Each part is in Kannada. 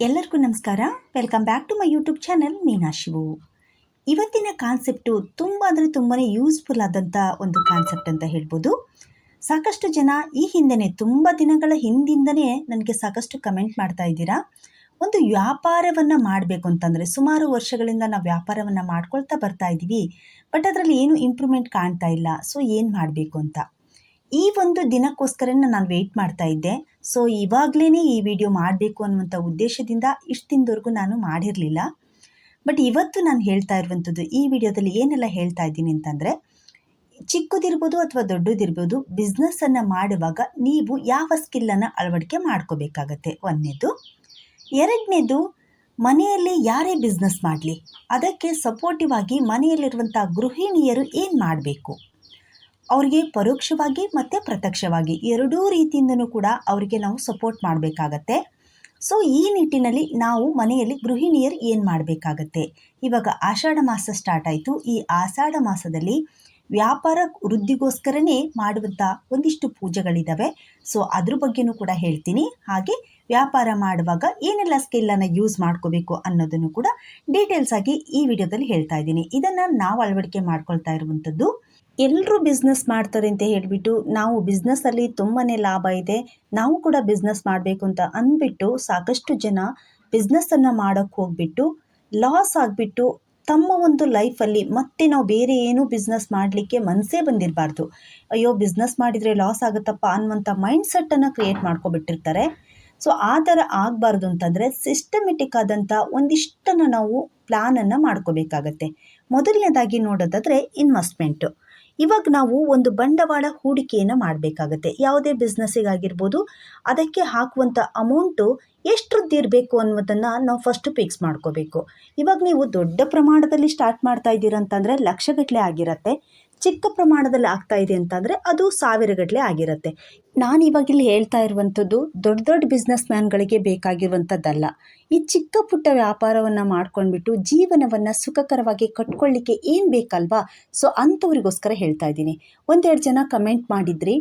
ಎಲ್ಲರಿಗೂ ನಮಸ್ಕಾರ. Welcome back to my YouTube channel Meenashivu ಇವತ್ತಿನ ಕಾನ್ಸೆಪ್ಟು ತುಂಬ ಅಂದರೆ ತುಂಬಾ ಯೂಸ್ಫುಲ್ ಆದಂಥ ಒಂದು ಕಾನ್ಸೆಪ್ಟ್ ಅಂತ ಹೇಳ್ಬೋದು. ಸಾಕಷ್ಟು ಜನ ಈ ಹಿಂದೆನೇ, ತುಂಬ ದಿನಗಳ ಹಿಂದಿಂದನೇ ನನಗೆ ಸಾಕಷ್ಟು ಕಮೆಂಟ್ ಮಾಡ್ತಾ ಇದ್ದೀರಾ. ಒಂದು ವ್ಯಾಪಾರವನ್ನು ಮಾಡಬೇಕು ಅಂತಂದರೆ, ಸುಮಾರು ವರ್ಷಗಳಿಂದ ನಾವು ವ್ಯಾಪಾರವನ್ನು ಮಾಡ್ಕೊಳ್ತಾ ಬರ್ತಾ ಇದ್ದೀವಿ ಬಟ್ ಅದರಲ್ಲಿ ಏನು ಇಂಪ್ರೂವ್ಮೆಂಟ್ ಕಾಣ್ತಾ ಇಲ್ಲ. ಸೊ ಏನು ಮಾಡಬೇಕು ಅಂತ? ಈ ಒಂದು ದಿನಕ್ಕೋಸ್ಕರನೇ ನಾನು ವೆಯ್ಟ್ ಮಾಡ್ತಾ ಇದ್ದೆ. ಸೊ ಇವಾಗಲೇ ಈ ವಿಡಿಯೋ ಮಾಡಬೇಕು ಅನ್ನುವಂಥ ಉದ್ದೇಶದಿಂದ ಇಷ್ಟು ದಿನದವರೆಗೂ ನಾನು ಮಾಡಿರಲಿಲ್ಲ. ಬಟ್ ಇವತ್ತು ನಾನು ಹೇಳ್ತಾ ಇರುವಂಥದ್ದು ಈ ವಿಡಿಯೋದಲ್ಲಿ ಏನೆಲ್ಲ ಹೇಳ್ತಾ ಇದ್ದೀನಿ ಅಂತಂದರೆ, ಚಿಕ್ಕದಿರ್ಬೋದು ಅಥವಾ ದೊಡ್ಡದಿರ್ಬೋದು ಬಿಸ್ನೆಸ್ಸನ್ನು ಮಾಡುವಾಗ ನೀವು ಯಾವ ಸ್ಕಿಲ್ಲನ್ನು ಅಳವಡಿಕೆ ಮಾಡ್ಕೋಬೇಕಾಗತ್ತೆ? ಒಂದನೇದು. ಎರಡನೇದು, ಮನೆಯಲ್ಲಿ ಯಾರೇ ಬಿಸ್ನೆಸ್ ಮಾಡಲಿ, ಅದಕ್ಕೆ ಸಪೋರ್ಟಿವ್ ಆಗಿ ಮನೆಯಲ್ಲಿರುವಂಥ ಗೃಹಿಣಿಯರು ಏನು ಮಾಡಬೇಕು? ಅವರಿಗೆ ಪರೋಕ್ಷವಾಗಿ ಮತ್ತು ಪ್ರತ್ಯಕ್ಷವಾಗಿ ಎರಡೂ ರೀತಿಯಿಂದನೂ ಕೂಡ ಅವರಿಗೆ ನಾವು ಸಪೋರ್ಟ್ ಮಾಡಬೇಕಾಗತ್ತೆ. ಸೊ ಈ ನಿಟ್ಟಿನಲ್ಲಿ ನಾವು ಮನೆಯಲ್ಲಿ ಗೃಹಿಣಿಯರು ಏನು ಮಾಡಬೇಕಾಗತ್ತೆ? ಇವಾಗ ಆಷಾಢ ಮಾಸ ಸ್ಟಾರ್ಟ್ ಆಯಿತು. ಈ ಆಷಾಢ ಮಾಸದಲ್ಲಿ ವ್ಯಾಪಾರ ವೃದ್ಧಿಗೋಸ್ಕರನೇ ಮಾಡುವಂಥ ಒಂದಿಷ್ಟು ಪೂಜೆಗಳಿದ್ದಾವೆ ಸೊ ಅದ್ರ ಬಗ್ಗೆನೂ ಕೂಡ ಹೇಳ್ತೀನಿ. ಹಾಗೆ ವ್ಯಾಪಾರ ಮಾಡುವಾಗ ಏನೆಲ್ಲ ಸ್ಕಿಲ್ಲನ್ನು ಯೂಸ್ ಮಾಡ್ಕೋಬೇಕು ಅನ್ನೋದನ್ನು ಕೂಡ ಡೀಟೇಲ್ಸ್ ಆಗಿ ಈ ವಿಡಿಯೋದಲ್ಲಿ ಹೇಳ್ತಾ ಇದ್ದೀನಿ. ಇದನ್ನು ನಾವು ಅಳವಡಿಕೆ ಮಾಡ್ಕೊಳ್ತಾ ಇರುವಂಥದ್ದು ಎಲ್ಲರೂ ಬಿಸ್ನೆಸ್ ಮಾಡ್ತಾರೆ ಅಂತ ಹೇಳಿಬಿಟ್ಟು ನಾವು ಬಿಸ್ನೆಸ್ಸಲ್ಲಿ ತುಂಬಾ ಲಾಭ ಇದೆ, ನಾವು ಕೂಡ ಬಿಸ್ನೆಸ್ ಮಾಡಬೇಕು ಅಂತ ಅಂದ್ಬಿಟ್ಟು ಸಾಕಷ್ಟು ಜನ ಬಿಸ್ನೆಸ್ಸನ್ನು ಮಾಡೋಕ್ಕೆ ಹೋಗ್ಬಿಟ್ಟು ಲಾಸ್ ಆಗಿಬಿಟ್ಟು ತಮ್ಮ ಒಂದು ಲೈಫಲ್ಲಿ ಮತ್ತೆ ನಾವು ಬೇರೆ ಏನೂ ಬಿಸ್ನೆಸ್ ಮಾಡಲಿಕ್ಕೆ ಮನಸ್ಸೇ ಬಂದಿರಬಾರ್ದು. ಅಯ್ಯೋ ಬಿಸ್ನೆಸ್ ಮಾಡಿದರೆ ಲಾಸ್ ಆಗುತ್ತಪ್ಪ ಅನ್ನುವಂಥ ಮೈಂಡ್ ಸೆಟ್ಟನ್ನು ಕ್ರಿಯೇಟ್ ಮಾಡ್ಕೊಬಿಟ್ಟಿರ್ತಾರೆ. ಸೊ ಆ ಥರ ಆಗಬಾರ್ದು ಅಂತಂದರೆ ಸಿಸ್ಟಮೆಟಿಕ್ ಆದಂಥ ಒಂದಿಷ್ಟನ್ನು ನಾವು ಪ್ಲ್ಯಾನನ್ನು ಮಾಡ್ಕೋಬೇಕಾಗತ್ತೆ. ಮೊದಲನೇದಾಗಿ ನೋಡೋದಾದರೆ ಇನ್ವೆಸ್ಟ್ಮೆಂಟು ಇವಾಗ ನಾವು ಒಂದು ಬಂಡವಾಳ ಹೂಡಿಕೆಯನ್ನು ಮಾಡಬೇಕಾಗತ್ತೆ. ಯಾವುದೇ ಬಿಸ್ನೆಸ್ಸಿಗಾಗಿರ್ಬೋದು ಅದಕ್ಕೆ ಹಾಕುವಂಥ ಅಮೌಂಟು ಎಷ್ಟರದ್ದು ಇರಬೇಕು ಅನ್ನೋದನ್ನು ನಾವು ಫಸ್ಟು ಫಿಕ್ಸ್ ಮಾಡ್ಕೋಬೇಕು. ಇವಾಗ ನೀವು ದೊಡ್ಡ ಪ್ರಮಾಣದಲ್ಲಿ ಸ್ಟಾರ್ಟ್ ಮಾಡ್ತಾ ಇದ್ದೀರ ಅಂತಂದರೆ ಲಕ್ಷಗಟ್ಟಲೆ ಆಗಿರತ್ತೆ. ಚಿಕ್ಕ ಪ್ರಮಾಣದಲ್ಲಿ ಆಗ್ತಾ ಇದೆ ಅಂತಂದರೆ ಅದು ಸಾವಿರಗಟ್ಟಲೆ ಆಗಿರುತ್ತೆ. ನಾನು ಇವಾಗ ಇಲ್ಲಿ ಹೇಳ್ತಾ ಇರುವಂಥದ್ದು ದೊಡ್ಡ ದೊಡ್ಡ ಬಿಸ್ನೆಸ್ ಮ್ಯಾನ್ಗಳಿಗೆ ಬೇಕಾಗಿರುವಂಥದ್ದಲ್ಲ. ಈ ಚಿಕ್ಕ ಪುಟ್ಟ ವ್ಯಾಪಾರವನ್ನು ಮಾಡ್ಕೊಂಡ್ಬಿಟ್ಟು ಜೀವನವನ್ನು ಸುಖಕರವಾಗಿ ಕಟ್ಕೊಳ್ಳಿಕ್ಕೆ ಏನು ಬೇಕಲ್ವಾ? ಸೊ ಅಂಥವ್ರಿಗೋಸ್ಕರ ಹೇಳ್ತಾ ಇದ್ದೀನಿ. ಒಂದೆರಡು ಜನ ಕಮೆಂಟ್ ಮಾಡಿದ್ರಿ.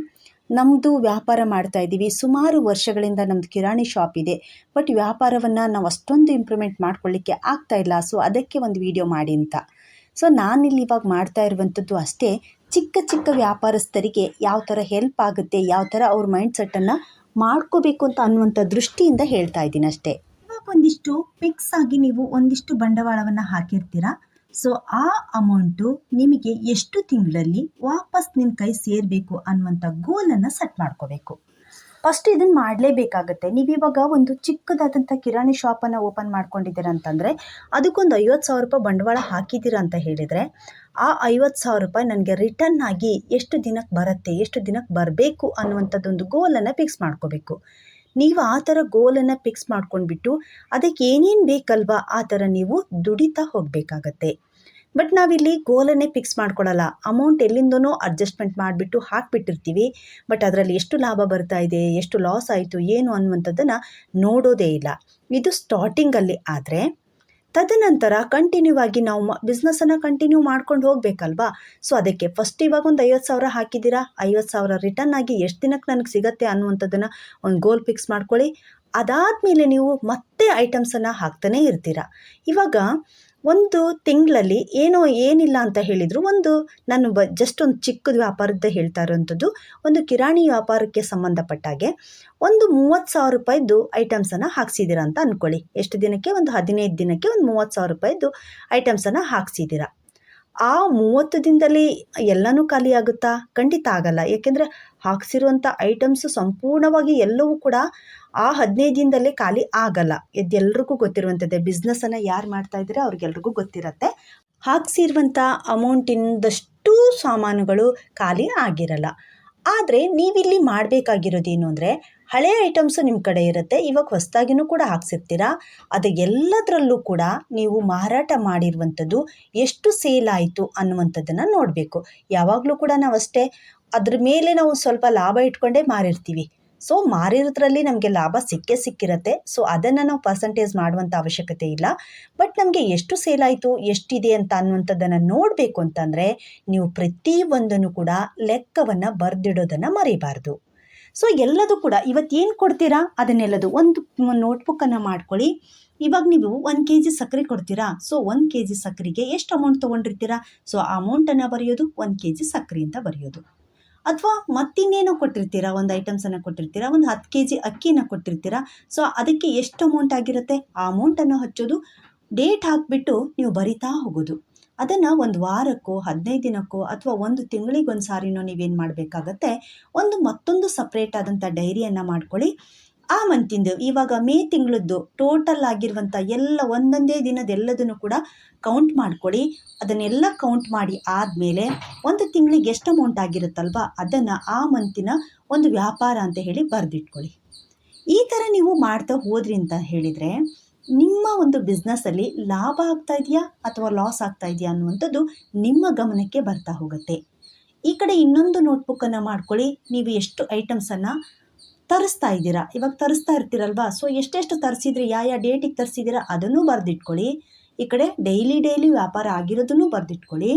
ನಮ್ಮದು ವ್ಯಾಪಾರ ಮಾಡ್ತಾ ಇದ್ದೀವಿ. ಸುಮಾರು ವರ್ಷಗಳಿಂದ ನಮ್ಮದು ಕಿರಾಣಿ ಶಾಪ್ ಇದೆ. ಬಟ್ ವ್ಯಾಪಾರವನ್ನು ನಾವು ಅಷ್ಟೊಂದು ಇಂಪ್ರೂವ್ಮೆಂಟ್ ಮಾಡ್ಕೊಳ್ಳಿಕ್ಕೆ ಆಗ್ತಾ ಇಲ್ಲ. ಸೊ ಅದಕ್ಕೆ ಒಂದು ವಿಡಿಯೋ ಮಾಡಿ ಅಂತ. ಸೊ ನಾನಿಲ್ಲಿ ಇವಾಗ ಮಾಡ್ತಾ ಇರುವಂಥದ್ದು ಅಷ್ಟೇ, ಚಿಕ್ಕ ಚಿಕ್ಕ ವ್ಯಾಪಾರಸ್ಥರಿಗೆ ಯಾವ ಥರ ಹೆಲ್ಪ್ ಆಗುತ್ತೆ, ಯಾವ ಥರ ಅವ್ರ ಮೈಂಡ್ ಸೆಟ್ಟನ್ನು ಮಾಡ್ಕೋಬೇಕು ಅಂತ ಅನ್ನುವಂಥ ದೃಷ್ಟಿಯಿಂದ ಹೇಳ್ತಾ ಇದ್ದೀನಿ ಅಷ್ಟೇ. ಇವಾಗ ಒಂದಿಷ್ಟು ಫಿಕ್ಸ್ ಆಗಿ ನೀವು ಒಂದಿಷ್ಟು ಬಂಡವಾಳವನ್ನು ಹಾಕಿರ್ತೀರಾ? ಸೊ ಆ ಅಮೌಂಟು ನಿಮಗೆ ಎಷ್ಟು ತಿಂಗಳಲ್ಲಿ ವಾಪಸ್ ನಿಮ್ಮ ಕೈ ಸೇರಬೇಕು ಅನ್ನುವಂಥ ಗೋಲನ್ನು ಸೆಟ್ ಮಾಡ್ಕೋಬೇಕು. ಫಸ್ಟ್ ಇದನ್ನು ಮಾಡಲೇಬೇಕಾಗತ್ತೆ. ನೀವು ಇವಾಗ ಒಂದು ಚಿಕ್ಕದಾದಂಥ ಕಿರಾಣಿ ಶಾಪನ್ನು ಓಪನ್ ಮಾಡ್ಕೊಂಡಿದ್ದೀರ ಅಂತಂದರೆ, ಅದಕ್ಕೊಂದು ಐವತ್ತು ಸಾವಿರ ರೂಪಾಯಿ ಬಂಡವಾಳ ಹಾಕಿದ್ದೀರ ಅಂತ ಹೇಳಿದರೆ, ಆ ಐವತ್ತು ಸಾವಿರ ರೂಪಾಯಿ ನನಗೆ ರಿಟರ್ನ್ ಆಗಿ ಎಷ್ಟು ದಿನಕ್ಕೆ ಬರುತ್ತೆ, ಎಷ್ಟು ದಿನಕ್ಕೆ ಬರಬೇಕು ಅನ್ನುವಂಥದ್ದೊಂದು ಗೋಲನ್ನು ಫಿಕ್ಸ್ ಮಾಡ್ಕೋಬೇಕು. ನೀವು ಆ ಥರ ಗೋಲನ್ನು ಫಿಕ್ಸ್ ಮಾಡ್ಕೊಂಡ್ಬಿಟ್ಟು, ಅದಕ್ಕೆ ಏನೇನು ಬೇಕಲ್ವಾ ಆ ಥರ ನೀವು ದುಡಿತಾ ಹೋಗಬೇಕಾಗತ್ತೆ. ಬಟ್ ನಾವಿಲ್ಲಿ ಗೋಲನ್ನೇ ಫಿಕ್ಸ್ ಮಾಡ್ಕೊಳ್ಳಲ್ಲ ಅಮೌಂಟ್ ಎಲ್ಲಿಂದನೋ ಅಡ್ಜಸ್ಟ್ಮೆಂಟ್ ಮಾಡಿಬಿಟ್ಟು ಹಾಕಿಬಿಟ್ಟಿರ್ತೀವಿ. ಬಟ್ ಅದರಲ್ಲಿ ಎಷ್ಟು ಲಾಭ ಬರ್ತಾ ಇದೆ, ಎಷ್ಟು ಲಾಸ್ ಆಯಿತು, ಏನು ಅನ್ನುವಂಥದ್ದನ್ನು ನೋಡೋದೇ ಇಲ್ಲ. ಇದು ಸ್ಟಾರ್ಟಿಂಗಲ್ಲಿ ಆದರೆ, ತದನಂತರ ಕಂಟಿನ್ಯೂ ಆಗಿ ನಾವು ಬಿಸ್ನೆಸ್ಸನ್ನು ಕಂಟಿನ್ಯೂ ಮಾಡ್ಕೊಂಡು ಹೋಗಬೇಕಲ್ವಾ? ಸೊ ಅದಕ್ಕೆ ಫಸ್ಟ್ ಇವಾಗ ಒಂದು ಐವತ್ತು ಸಾವಿರ ಹಾಕಿದ್ದೀರಾ? ಐವತ್ತು ಸಾವಿರ ರಿಟರ್ನ್ ಆಗಿ ಎಷ್ಟು ದಿನಕ್ಕೆ ನನಗೆ ಸಿಗತ್ತೆ ಅನ್ನುವಂಥದ್ದನ್ನು ಒಂದು ಗೋಲ್ ಫಿಕ್ಸ್ ಮಾಡ್ಕೊಳ್ಳಿ. ಅದಾದಮೇಲೆ ನೀವು ಮತ್ತೆ ಐಟಮ್ಸನ್ನು ಹಾಕ್ತಾನೇ ಇರ್ತೀರ. ಇವಾಗ ಒಂದು ತಿಂಗಳಲ್ಲಿ ಏನೋ ಏನಿಲ್ಲ ಅಂತ ಹೇಳಿದರು, ಒಂದು ನಾನು ಬ ಜಸ್ಟ್ ಒಂದು ಚಿಕ್ಕದು ವ್ಯಾಪಾರದ್ದೇ ಹೇಳ್ತಾ ಇರೋವಂಥದ್ದು. ಒಂದು ಕಿರಾಣಿ ವ್ಯಾಪಾರಕ್ಕೆ ಸಂಬಂಧಪಟ್ಟಾಗೆ ಒಂದು ಮೂವತ್ತು ಸಾವಿರ ರೂಪಾಯಿದ್ದು ಐಟಮ್ಸನ್ನು ಹಾಕ್ಸಿದ್ದೀರಾ ಅಂತ ಅಂದ್ಕೊಳ್ಳಿ ಎಷ್ಟು ದಿನಕ್ಕೆ? ಒಂದು ಹದಿನೈದು ದಿನಕ್ಕೆ ಒಂದು ಮೂವತ್ತು ಸಾವಿರ ರೂಪಾಯಿದ್ದು ಐಟಮ್ಸನ್ನು ಹಾಕ್ಸಿದ್ದೀರ ಆ ಮೂವತ್ತು ದಿನದಲ್ಲಿ ಎಲ್ಲನೂ ಖಾಲಿಯಾಗುತ್ತಾ ಖಂಡಿತ ಆಗಲ್ಲ. ಏಕೆಂದರೆ ಹಾಕ್ಸಿರುವಂಥ ಐಟಮ್ಸು ಸಂಪೂರ್ಣವಾಗಿ ಎಲ್ಲವೂ ಕೂಡ ಆ ಹದಿನೈದು ದಿನದಲ್ಲೇ ಖಾಲಿ ಆಗಲ್ಲ. ಇದೆಲ್ರಿಗೂ ಗೊತ್ತಿರುವಂಥದ್ದೇ. ಬಿಸ್ನೆಸ್ಸನ್ನು ಯಾರು ಮಾಡ್ತಾ ಇದ್ದಾರೆ ಅವ್ರಿಗೆಲ್ರಿಗೂ ಗೊತ್ತಿರತ್ತೆ. ಹಾಕ್ಸಿರುವಂಥ ಅಮೌಂಟಿಂದಷ್ಟು ಸಾಮಾನುಗಳು ಖಾಲಿ ಆಗಿರಲ್ಲ. ಆದರೆ ನೀವಿಲ್ಲಿ ಮಾಡಬೇಕಾಗಿರೋದೇನು ಅಂದರೆ ಹಳೆ ಐಟಮ್ಸು ನಿಮ್ಮ ಕಡೆ ಇರುತ್ತೆ, ಇವಾಗ ಹೊಸದಾಗಿನೂ ಕೂಡ ಹಾಕ್ಸಿರ್ತೀರಾ? ಅದು ಎಲ್ಲದರಲ್ಲೂ ಕೂಡ ನೀವು ಮಾರಾಟ ಮಾಡಿರುವಂಥದ್ದು ಎಷ್ಟು ಸೇಲ್ ಆಯಿತು ಅನ್ನುವಂಥದ್ದನ್ನು ನೋಡಬೇಕು. ಯಾವಾಗಲೂ ಕೂಡ ನಾವು ಅಷ್ಟೇ ಅದ್ರ ಮೇಲೆ ನಾವು ಸ್ವಲ್ಪ ಲಾಭ ಇಟ್ಕೊಂಡೇ ಮಾರಿರ್ತೀವಿ. ಸೊ ಮಾರಿರೋದ್ರಲ್ಲಿ ನಮಗೆ ಲಾಭ ಸಿಕ್ಕೇ ಸಿಕ್ಕಿರುತ್ತೆ. ಸೊ ಅದನ್ನು ನಾವು ಪರ್ಸಂಟೇಜ್ ಮಾಡುವಂಥ ಅವಶ್ಯಕತೆ ಇಲ್ಲ. ಬಟ್ ನಮಗೆ ಎಷ್ಟು ಸೇಲ್ ಆಯಿತು, ಎಷ್ಟಿದೆ ಅಂತ ಅನ್ನುವಂಥದ್ದನ್ನು ನೋಡಬೇಕು ಅಂತಂದರೆ, ನೀವು ಪ್ರತಿಯೊಂದನ್ನು ಕೂಡ ಲೆಕ್ಕವನ್ನು ಬರೆದಿಡೋದನ್ನು ಮರಿಬಾರ್ದು. ಸೊ ಎಲ್ಲದೂ ಕೂಡ ಇವತ್ತೇನು ಕೊಡ್ತೀರಾ? ಅದನ್ನೆಲ್ಲದು ಒಂದು ನೋಟ್ಬುಕ್ಕನ್ನು ಮಾಡ್ಕೊಳ್ಳಿ. ಇವಾಗ ನೀವು ಒಂದು ಕೆ ಜಿ ಸಕ್ಕರೆ ಕೊಡ್ತೀರಾ? ಸೊ ಒಂದು ಕೆ ಜಿ ಸಕ್ಕರೆಗೆ ಎಷ್ಟು ಅಮೌಂಟ್ ತೊಗೊಂಡಿರ್ತೀರಾ? ಸೊ ಆ ಅಮೌಂಟನ್ನು ಬರೆಯೋದು, ಒಂದು ಕೆ ಜಿ ಸಕ್ಕರೆ ಅಂತ ಬರೆಯೋದು. ಅಥವಾ ಮತ್ತಿನ್ನೇನೋ ಕೊಟ್ಟಿರ್ತೀರಾ? ಒಂದು ಐಟಮ್ಸನ್ನು ಕೊಟ್ಟಿರ್ತೀರಾ? ಒಂದು ಹತ್ತು ಕೆ ಜಿ ಅಕ್ಕಿನ ಕೊಟ್ಟಿರ್ತೀರಾ? ಸೊ ಅದಕ್ಕೆ ಎಷ್ಟು ಅಮೌಂಟ್ ಆಗಿರುತ್ತೆ? ಆ ಅಮೌಂಟನ್ನು ಹಚ್ಚೋದು ಡೇಟ್ ಹಾಕಿಬಿಟ್ಟು ನೀವು ಬರಿತಾ ಹೋಗೋದು. ಅದನ್ನು ಒಂದು ವಾರಕ್ಕೋ, ಹದಿನೈದು ದಿನಕ್ಕೋ ಅಥವಾ ಒಂದು ತಿಂಗಳಿಗೊಂದು ಸಾರಿನೋ ನೀವೇನು ಮಾಡಬೇಕಾಗತ್ತೆ, ಒಂದು ಮತ್ತೊಂದು ಸಪ್ರೇಟ್ ಆದಂಥ ಡೈರಿಯನ್ನು ಮಾಡ್ಕೊಳ್ಳಿ. ಆ ಮಂತಿಂದು ಇವಾಗ ಮೇ ತಿಂಗಳದ್ದು ಟೋಟಲ್ ಆಗಿರುವಂಥ ಎಲ್ಲ ಒಂದೊಂದೇ ದಿನದ ಎಲ್ಲದನ್ನು ಕೂಡ ಕೌಂಟ್ ಮಾಡ್ಕೊಳ್ಳಿ. ಅದನ್ನೆಲ್ಲ ಕೌಂಟ್ ಮಾಡಿ ಆದಮೇಲೆ ಒಂದು ತಿಂಗಳಿಗೆ ಎಷ್ಟು ಅಮೌಂಟ್ ಆಗಿರುತ್ತಲ್ವ, ಅದನ್ನು ಆ ಮಂತಿನ ಒಂದು ವ್ಯಾಪಾರ ಅಂತ ಹೇಳಿ ಬರೆದಿಟ್ಕೊಳ್ಳಿ. ಈ ಥರ ನೀವು ಮಾಡ್ತಾ ಹೋದ್ರಿ ಅಂತ ಹೇಳಿದರೆ ನಿಮ್ಮ ಒಂದು ಬಿಸ್ನೆಸ್ಸಲ್ಲಿ ಲಾಭ ಆಗ್ತಾ ಇದೆಯಾ ಅಥವಾ ಲಾಸ್ ಆಗ್ತಾ ಇದೆಯಾ ಅನ್ನುವಂಥದ್ದು ನಿಮ್ಮ ಗಮನಕ್ಕೆ ಬರ್ತಾ ಹೋಗುತ್ತೆ. ಈ ಕಡೆ ಇನ್ನೊಂದು ನೋಟ್ಬುಕ್ಕನ್ನು ಮಾಡ್ಕೊಳ್ಳಿ. ನೀವು ಎಷ್ಟು ಐಟಮ್ಸನ್ನು ತರಿಸ್ತಾ ಇದ್ದೀರಾ? ಇವಾಗ ತರಿಸ್ತಾ ಇರ್ತೀರಲ್ವಾ? ಸೊ ಎಷ್ಟೆಷ್ಟು ತರಿಸಿದ್ರಿ? ಯಾವ ಯಾವ ಡೇಟಿಗೆ ತರಿಸಿದ್ದೀರಾ? ಅದನ್ನು ಬರೆದಿಟ್ಕೊಳ್ಳಿ. ಈ ಕಡೆ ಡೈಲಿ ಡೈಲಿ ವ್ಯಾಪಾರ ಆಗಿರೋದನ್ನು ಬರೆದಿಟ್ಕೊಳ್ಳಿ.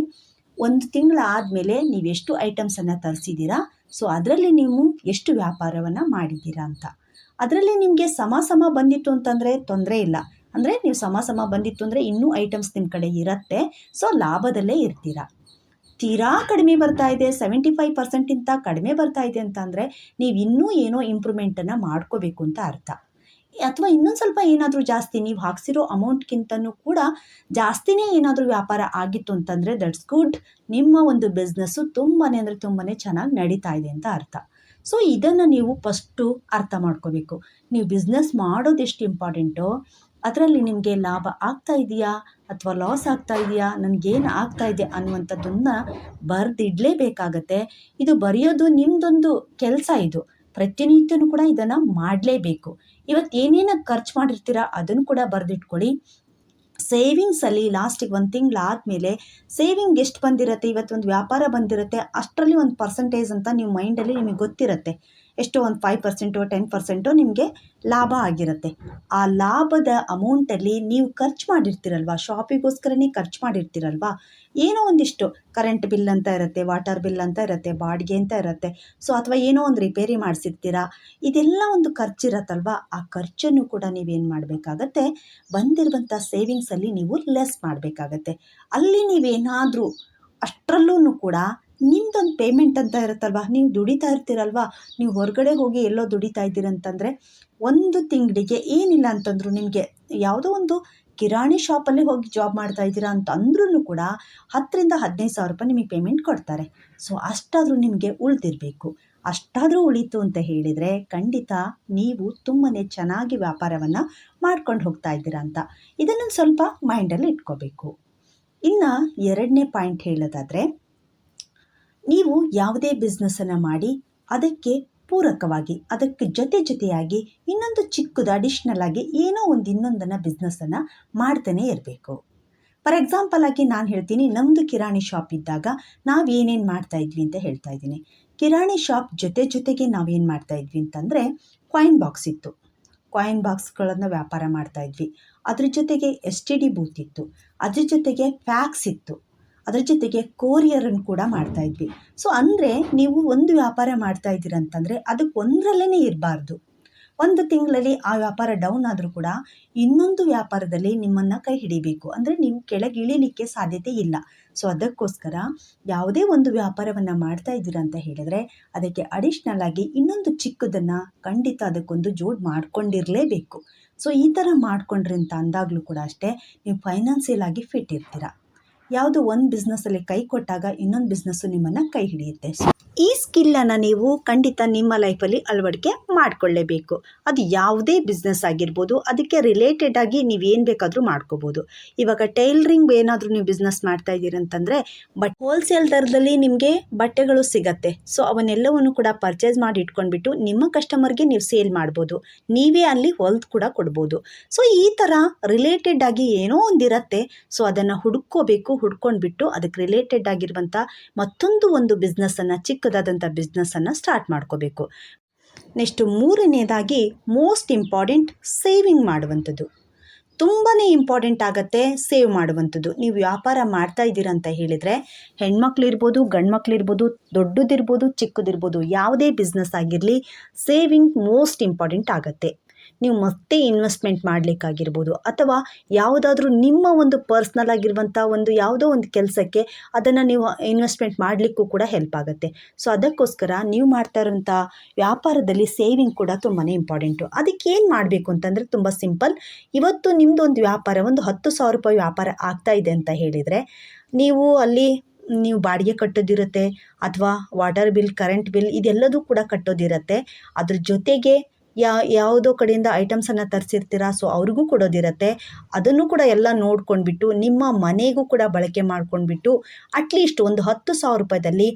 ಒಂದು ತಿಂಗಳ ಆದಮೇಲೆ ನೀವು ಎಷ್ಟು ಐಟಮ್ಸನ್ನು ತರಿಸಿದ್ದೀರಾ? ಸೊ ಅದರಲ್ಲಿ ನೀವು ಎಷ್ಟು ವ್ಯಾಪಾರವನ್ನು ಮಾಡಿದ್ದೀರಾ ಅಂತ. ಅದರಲ್ಲಿ ನಿಮಗೆ ಸಮ ಸಮ ಬಂದಿತ್ತು ಅಂತಂದರೆ ತೊಂದರೆ ಇಲ್ಲ. ಅಂದರೆ ನೀವು ಸಮ ಸಮ ಬಂದಿತ್ತು ಅಂದರೆ ಇನ್ನೂ ಐಟಮ್ಸ್ ನಿಮ್ಮ ಕಡೆ ಇರುತ್ತೆ. ಸೊ ಲಾಭದಲ್ಲೇ ಇರ್ತೀರ. ತೀರಾ ಕಡಿಮೆ ಬರ್ತಾ ಇದೆ. ಸೆವೆಂಟಿ ಫೈವ್ ಪರ್ಸೆಂಟಿಂತ ಕಡಿಮೆ ಬರ್ತಾ ಇದೆ ಅಂತಂದರೆ ನೀವು ಇನ್ನೂ ಏನೋ ಇಂಪ್ರೂವ್ಮೆಂಟನ್ನು ಮಾಡ್ಕೋಬೇಕು ಅಂತ ಅರ್ಥ. ಅಥವಾ ಇನ್ನೊಂದು ಸ್ವಲ್ಪ ಏನಾದರೂ ಜಾಸ್ತಿ, ನೀವು ಹಾಕ್ಸಿರೋ ಅಮೌಂಟ್ಗಿಂತನೂ ಕೂಡ ಜಾಸ್ತಿನೇ ಏನಾದರೂ ವ್ಯಾಪಾರ ಆಗಿತ್ತು ಅಂತಂದರೆ ದಟ್ಸ್ ಗುಡ್ ನಿಮ್ಮ ಒಂದು ಬಿಸ್ನೆಸ್ಸು ತುಂಬಾ ಅಂದರೆ ತುಂಬಾ ಚೆನ್ನಾಗಿ ನಡೀತಾ ಇದೆ ಅಂತ ಅರ್ಥ. ಸೊ ಇದನ್ನು ನೀವು ಫಸ್ಟು ಅರ್ಥ ಮಾಡ್ಕೋಬೇಕು. ನೀವು ಬಿಸ್ನೆಸ್ ಮಾಡೋದು ಎಷ್ಟು ಇಂಪಾರ್ಟೆಂಟೋ ಅದರಲ್ಲಿ ನಿಮಗೆ ಲಾಭ ಆಗ್ತಾ ಇದೆಯಾ? ಅಥವಾ ಲಾಸ್ ಆಗ್ತಾ ಇದೆಯಾ? ನನಗೇನು ಆಗ್ತಾ ಇದೆ ಅನ್ನುವಂಥದ್ದನ್ನು ಬರೆದಿಡಲೇಬೇಕಾಗತ್ತೆ. ಇದು ಬರೆಯೋದು ನಿಮ್ಮದೊಂದು ಕೆಲಸ ಇದು. ಪ್ರತಿನಿತ್ಯನೂ ಕೂಡ ಇದನ್ನು ಮಾಡಲೇಬೇಕು. ಇವತ್ತು ಏನೇನು ಖರ್ಚು ಮಾಡಿರ್ತೀರ ಅದನ್ನು ಕೂಡ ಬರೆದಿಟ್ಕೊಳ್ಳಿ. ಸೇವಿಂಗ್ಸಲ್ಲಿ ಲಾಸ್ಟಿಗೆ ಒಂದು ತಿಂಗಳು ಆದಮೇಲೆ ಸೇವಿಂಗ್ ಎಷ್ಟು ಬಂದಿರುತ್ತೆ? ಇವತ್ತು ಒಂದು ವ್ಯಾಪಾರ ಬಂದಿರುತ್ತೆ. ಅಷ್ಟರಲ್ಲಿ ಒಂದು ಪರ್ಸೆಂಟೇಜ್ ಅಂತ ನೀವು ಮೈಂಡಲ್ಲಿ ನಿಮಗೆ ಗೊತ್ತಿರುತ್ತೆ. ಎಷ್ಟೋ ಒಂದು ಫೈವ್ ಪರ್ಸೆಂಟು ಟೆನ್ ಪರ್ಸೆಂಟು ನಿಮಗೆ ಲಾಭ ಆಗಿರುತ್ತೆ. ಆ ಲಾಭದ ಅಮೌಂಟಲ್ಲಿ ನೀವು ಖರ್ಚು ಮಾಡಿರ್ತೀರಲ್ವ? ಶಾಪಿಗೋಸ್ಕರನೇ ಖರ್ಚು ಮಾಡಿರ್ತೀರಲ್ವ? ಏನೋ ಒಂದಿಷ್ಟು ಕರೆಂಟ್ ಬಿಲ್ ಅಂತ ಇರುತ್ತೆ ವಾಟರ್ ಬಿಲ್ ಅಂತ ಇರುತ್ತೆ, ಬಾಡಿಗೆ ಅಂತ ಇರುತ್ತೆ. ಸೊ ಅಥವಾ ಏನೋ ಒಂದು ರಿಪೇರಿ ಮಾಡಿಸಿರ್ತೀರಾ? ಇದೆಲ್ಲ ಒಂದು ಖರ್ಚಿರತ್ತಲ್ವ ಆ ಖರ್ಚನ್ನು ಕೂಡ ನೀವೇನು ಮಾಡಬೇಕಾಗತ್ತೆ? ಬಂದಿರುವಂಥ ಸೇವಿಂಗ್ಸಲ್ಲಿ ನೀವು ಲೆಸ್ ಮಾಡಬೇಕಾಗತ್ತೆ. ಅಲ್ಲಿ ನೀವೇನಾದರೂ ಅಷ್ಟರಲ್ಲೂ ಕೂಡ ನಿಮ್ದೊಂದು ಪೇಮೆಂಟ್ ಅಂತ ಇರುತ್ತಲ್ವ? ನೀವು ದುಡಿತಾ ಇರ್ತೀರಲ್ವ? ನೀವು ಹೊರಗಡೆ ಹೋಗಿ ಎಲ್ಲೋ ದುಡಿತಾ ಇದ್ದೀರಂತಂದರೆ, ಒಂದು ತಿಂಗಳಿಗೆ ಏನಿಲ್ಲ ಅಂತಂದ್ರು ನಿಮಗೆ ಯಾವುದೋ ಒಂದು ಕಿರಾಣಿ ಶಾಪಲ್ಲಿ ಹೋಗಿ ಜಾಬ್ ಮಾಡ್ತಾ ಇದ್ದೀರಾ ಅಂತ ಅಂದ್ರೂ ಕೂಡ ಹತ್ತರಿಂದ ಹದಿನೈದು ಸಾವಿರ ರೂಪಾಯಿ ನಿಮಗೆ ಪೇಮೆಂಟ್ ಕೊಡ್ತಾರೆ. ಸೊ ಅಷ್ಟಾದರೂ ನಿಮಗೆ ಉಳಿದಿರಬೇಕು. ಅಷ್ಟಾದರೂ ಉಳೀತು ಅಂತ ಹೇಳಿದರೆ ಖಂಡಿತ ನೀವು ತುಂಬಾ ಚೆನ್ನಾಗಿ ವ್ಯಾಪಾರವನ್ನು ಮಾಡ್ಕೊಂಡು ಹೋಗ್ತಾ ಇದ್ದೀರಾ ಅಂತ ಇದನ್ನು ಸ್ವಲ್ಪ ಮೈಂಡಲ್ಲಿ ಇಟ್ಕೋಬೇಕು. ಇನ್ನು ಎರಡನೇ ಪಾಯಿಂಟ್ ಹೇಳೋದಾದರೆ, ನೀವು ಯಾವುದೇ ಬಿಸ್ನೆಸ್ಸನ್ನು ಮಾಡಿ ಅದಕ್ಕೆ ಪೂರಕವಾಗಿ, ಅದಕ್ಕೆ ಜೊತೆ ಜೊತೆಯಾಗಿ ಇನ್ನೊಂದು ಚಿಕ್ಕದ ಅಡಿಷ್ನಲ್ ಆಗಿ ಏನೋ ಒಂದು ಇನ್ನೊಂದನ್ನು ಬಿಸ್ನೆಸ್ಸನ್ನು ಮಾಡ್ತಾನೆ ಇರಬೇಕು. ಫಾರ್ ಎಕ್ಸಾಂಪಲ್ ಆಗಿ ನಾನು ಹೇಳ್ತೀನಿ ನಮ್ಮದು ಕಿರಾಣಿ ಶಾಪ್ ಇದ್ದಾಗ ನಾವು ಏನೇನು ಮಾಡ್ತಾ ಇದ್ವಿ ಅಂತ ಹೇಳ್ತಾ ಇದ್ದೀನಿ. ಕಿರಾಣಿ ಶಾಪ್ ಜೊತೆ ಜೊತೆಗೆ ನಾವೇನು ಮಾಡ್ತಾ ಇದ್ವಿ ಅಂತಂದರೆ ಕಾಯಿನ್ ಬಾಕ್ಸ್ ಇತ್ತು. ಕಾಯಿನ್ ಬಾಕ್ಸ್ಗಳನ್ನು ವ್ಯಾಪಾರ ಮಾಡ್ತಾ ಇದ್ವಿ. ಅದ್ರ ಜೊತೆಗೆ ಎಸ್ ಟಿ ಡಿ ಬೂತ್ ಇತ್ತು. ಅದ್ರ ಜೊತೆಗೆ ಫ್ಯಾಕ್ಸ್ ಇತ್ತು. ಅದ್ರ ಜೊತೆಗೆ ಕೊರಿಯರನ್ನು ಕೂಡ ಮಾಡ್ತಾ ಇದ್ವಿ. ಸೊ ಅಂದರೆ ನೀವು ಒಂದು ವ್ಯಾಪಾರ ಮಾಡ್ತಾ ಇದ್ದೀರಂತಂದರೆ ಅದಕ್ಕೆ ಒಂದರಲ್ಲೇ ಇರಬಾರ್ದು. ಒಂದು ತಿಂಗಳಲ್ಲಿ ಆ ವ್ಯಾಪಾರ ಡೌನ್ ಆದರೂ ಕೂಡ ಇನ್ನೊಂದು ವ್ಯಾಪಾರದಲ್ಲಿ ನಿಮ್ಮನ್ನು ಕೈ ಹಿಡಿಬೇಕು. ಅಂದರೆ ನೀವು ಕೆಳಗೆ ಇಳಿಲಿಕ್ಕೆ ಸಾಧ್ಯತೆ ಇಲ್ಲ. ಸೊ ಅದಕ್ಕೋಸ್ಕರ ಯಾವುದೇ ಒಂದು ವ್ಯಾಪಾರವನ್ನು ಮಾಡ್ತಾ ಇದ್ದೀರಾ ಅಂತ ಹೇಳಿದ್ರೆ ಅದಕ್ಕೆ ಅಡಿಷ್ನಲ್ ಆಗಿ ಇನ್ನೊಂದು ಚಿಕ್ಕದನ್ನು ಖಂಡಿತ ಅದಕ್ಕೊಂದು ಜೋಡ್ ಮಾಡ್ಕೊಂಡಿರಲೇಬೇಕು. ಸೊ ಈ ಥರ ಮಾಡ್ಕೊಂಡ್ರಿ ಅಂತ ಅಂದಾಗಲೂ ಕೂಡ ಅಷ್ಟೇ ನೀವು ಫೈನಾನ್ಸಿಯಲ್ ಆಗಿ ಫಿಟ್ ಇರ್ತೀರ. ಯಾವುದು ಒಂದು ಬಿಸ್ನೆಸ್ಸಲ್ಲಿ ಕೈ ಕೊಟ್ಟಾಗ ಇನ್ನೊಂದು ಬಿಸ್ನೆಸ್ಸು ನಿಮ್ಮನ್ನು ಕೈ ಹಿಡಿಯುತ್ತೆ. ಈ ಸ್ಕಿಲ್ಲನ್ನು ನೀವು ಖಂಡಿತ ನಿಮ್ಮ ಲೈಫಲ್ಲಿ ಅಳವಡಿಕೆ ಮಾಡಿಕೊಳ್ಳೇಬೇಕು. ಅದು ಯಾವುದೇ ಬಿಸ್ನೆಸ್ ಆಗಿರ್ಬೋದು, ಅದಕ್ಕೆ ರಿಲೇಟೆಡ್ ಆಗಿ ನೀವು ಏನು ಬೇಕಾದರೂ ಮಾಡ್ಕೋಬೋದು. ಇವಾಗ ಟೈಲರಿಂಗ್ ಏನಾದರೂ ನೀವು ಬಿಸ್ನೆಸ್ ಮಾಡ್ತಾ ಇದ್ದೀರಂತಂದರೆ ಬಟ್ ಹೋಲ್ಸೇಲ್ ದರದಲ್ಲಿ ನಿಮಗೆ ಬಟ್ಟೆಗಳು ಸಿಗತ್ತೆ. ಸೊ, ಅವನ್ನೆಲ್ಲವನ್ನು ಕೂಡ ಪರ್ಚೇಸ್ ಮಾಡಿ ಇಟ್ಕೊಂಡ್ಬಿಟ್ಟು ನಿಮ್ಮ ಕಸ್ಟಮರ್ಗೆ ನೀವು ಸೇಲ್ ಮಾಡ್ಬೋದು. ನೀವೇ ಅಲ್ಲಿ ಹೊಲ್ದು ಕೂಡ ಕೊಡ್ಬೋದು. ಸೊ, ಈ ಥರ ರಿಲೇಟೆಡ್ ಆಗಿ ಏನೋ ಒಂದಿರತ್ತೆ ಸೊ, ಅದನ್ನು ಹುಡ್ಕೋಬೇಕು, ಹುಡ್ಕೊಂಡ್ಬಿಟ್ಟು ಅದಕ್ಕೆ ರಿಲೇಟೆಡ್ ಆಗಿರುವಂಥ ಮತ್ತೊಂದು ಒಂದು ಬಿಸ್ನೆಸ್ಸನ್ನು ಚಿಕ್ಕದಾದಂಥ ಬಿಸ್ನೆಸ್ಸನ್ನು ಸ್ಟಾರ್ಟ್ ಮಾಡ್ಕೋಬೇಕು. ನೆಕ್ಸ್ಟು ಮೂರನೇದಾಗಿ ಮೋಸ್ಟ್ ಇಂಪಾರ್ಟೆಂಟ್ ಸೇವಿಂಗ್ ಮಾಡುವಂಥದ್ದು. ತುಂಬಾ ಇಂಪಾರ್ಟೆಂಟ್ ಆಗುತ್ತೆ ಸೇವ್ ಮಾಡುವಂಥದ್ದು. ನೀವು ವ್ಯಾಪಾರ ಮಾಡ್ತಾ ಇದ್ದೀರ ಅಂತ ಹೇಳಿದರೆ, ಹೆಣ್ಮಕ್ಳು ಇರ್ಬೋದು ಗಂಡ್ಮಕ್ಳು ಇರ್ಬೋದು, ದೊಡ್ಡದಿರ್ಬೋದು, ಚಿಕ್ಕದಿರ್ಬೋದು, ಯಾವುದೇ ಬಿಸ್ನೆಸ್ ಆಗಿರಲಿ ಸೇವಿಂಗ್ ಮೋಸ್ಟ್ ಇಂಪಾರ್ಟೆಂಟ್ ಆಗುತ್ತೆ. ನೀವು ಮತ್ತೆ ಇನ್ವೆಸ್ಟ್ಮೆಂಟ್ ಮಾಡಲಿಕ್ಕಾಗಿರ್ಬೋದು ಅಥವಾ ಯಾವುದಾದ್ರೂ ನಿಮ್ಮ ಒಂದು ಪರ್ಸ್ನಲ್ ಆಗಿರುವಂಥ ಒಂದು ಯಾವುದೋ ಒಂದು ಕೆಲಸಕ್ಕೆ ಅದನ್ನು ನೀವು ಇನ್ವೆಸ್ಟ್ಮೆಂಟ್ ಮಾಡಲಿಕ್ಕೂ ಕೂಡ ಹೆಲ್ಪ್ ಆಗುತ್ತೆ. ಸೊ ಅದಕ್ಕೋಸ್ಕರ ನೀವು ಮಾಡ್ತಾ ಇರೋಂಥ ವ್ಯಾಪಾರದಲ್ಲಿ ಸೇವಿಂಗ್ ಕೂಡ ತುಂಬಾ ಇಂಪಾರ್ಟೆಂಟು ಅದಕ್ಕೆ ಏನು ಮಾಡಬೇಕು ಅಂತಂದರೆ ತುಂಬ ಸಿಂಪಲ್ ಇವತ್ತು ನಿಮ್ಮದು ಒಂದು ವ್ಯಾಪಾರ, ಒಂದು ಹತ್ತು ಸಾವಿರ ರೂಪಾಯಿ ವ್ಯಾಪಾರ ಆಗ್ತಾ ಇದೆ ಅಂತ ಹೇಳಿದರೆ, ನೀವು ಅಲ್ಲಿ ನೀವು ಬಾಡಿಗೆ ಕಟ್ಟೋದಿರುತ್ತೆ ಅಥವಾ ವಾಟರ್ ಬಿಲ್ ಕರೆಂಟ್ ಬಿಲ್ ಇದೆಲ್ಲದೂ ಕೂಡ ಕಟ್ಟೋದಿರುತ್ತೆ. ಅದ್ರ ಜೊತೆಗೆ ಯಾ, ಯಾವುದೋ ಕಡೆಯಿಂದ ಐಟಮ್ಸನ್ನು ತರಿಸಿರ್ತೀರ? ಸೊ ಅವ್ರಿಗೂ ಕೊಡೋದಿರುತ್ತೆ. ಅದನ್ನು ಕೂಡ ಎಲ್ಲ ನೋಡ್ಕೊಂಡ್ಬಿಟ್ಟು, ನಿಮ್ಮ ಮನೆಗೂ ಕೂಡ ಬಳಕೆ ಮಾಡ್ಕೊಂಡ್ಬಿಟ್ಟು ಅಟ್ಲೀಸ್ಟ್ ಒಂದು ಹತ್ತು ಸಾವಿರ ರೂಪಾಯಿದಲ್ಲಿ,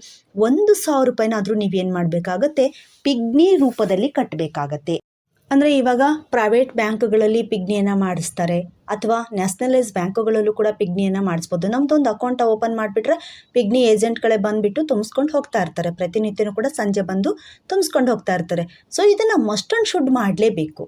ಒಂದು ಸಾವಿರ ರೂಪಾಯಿನಾದರೂ ನೀವೇನು ಮಾಡಬೇಕಾಗತ್ತೆ? ಪಿಗ್ನಿ ರೂಪದಲ್ಲಿ ಕಟ್ಟಬೇಕಾಗತ್ತೆ ಅಂದರೆ ಇವಾಗ ಪ್ರೈವೇಟ್ ಬ್ಯಾಂಕ್ಗಳಲ್ಲಿ ಪಿಗ್ನಿಯನ್ನು ಮಾಡಿಸ್ತಾರೆ. ಅಥವಾ ನ್ಯಾಷನಲೈಸ್ ಬ್ಯಾಂಕುಗಳಲ್ಲೂ ಕೂಡ ಪಿಗ್ನಿಯನ್ನು ಮಾಡಿಸ್ಬೋದು. ನಮ್ಮದೊಂದು ಅಕೌಂಟ ಓಪನ್ ಮಾಡಿಬಿಟ್ರೆ ಪಿಗ್ನಿ ಏಜೆಂಟ್ಗಳೇ ಬಂದುಬಿಟ್ಟು ತುಂಬಿಸ್ಕೊಂಡು ಹೋಗ್ತಾ ಇರ್ತಾರೆ. ಪ್ರತಿನಿತ್ಯನೂ ಕೂಡ ಸಂಜೆ ಬಂದು ತುಂಬಿಸ್ಕೊಂಡು ಹೋಗ್ತಾ ಇರ್ತಾರೆ. ಸೊ ಇದನ್ನು ಮಸ್ಟ್ ಆ್ಯಂಡ್ ಶುಡ್ ಮಾಡಲೇಬೇಕು.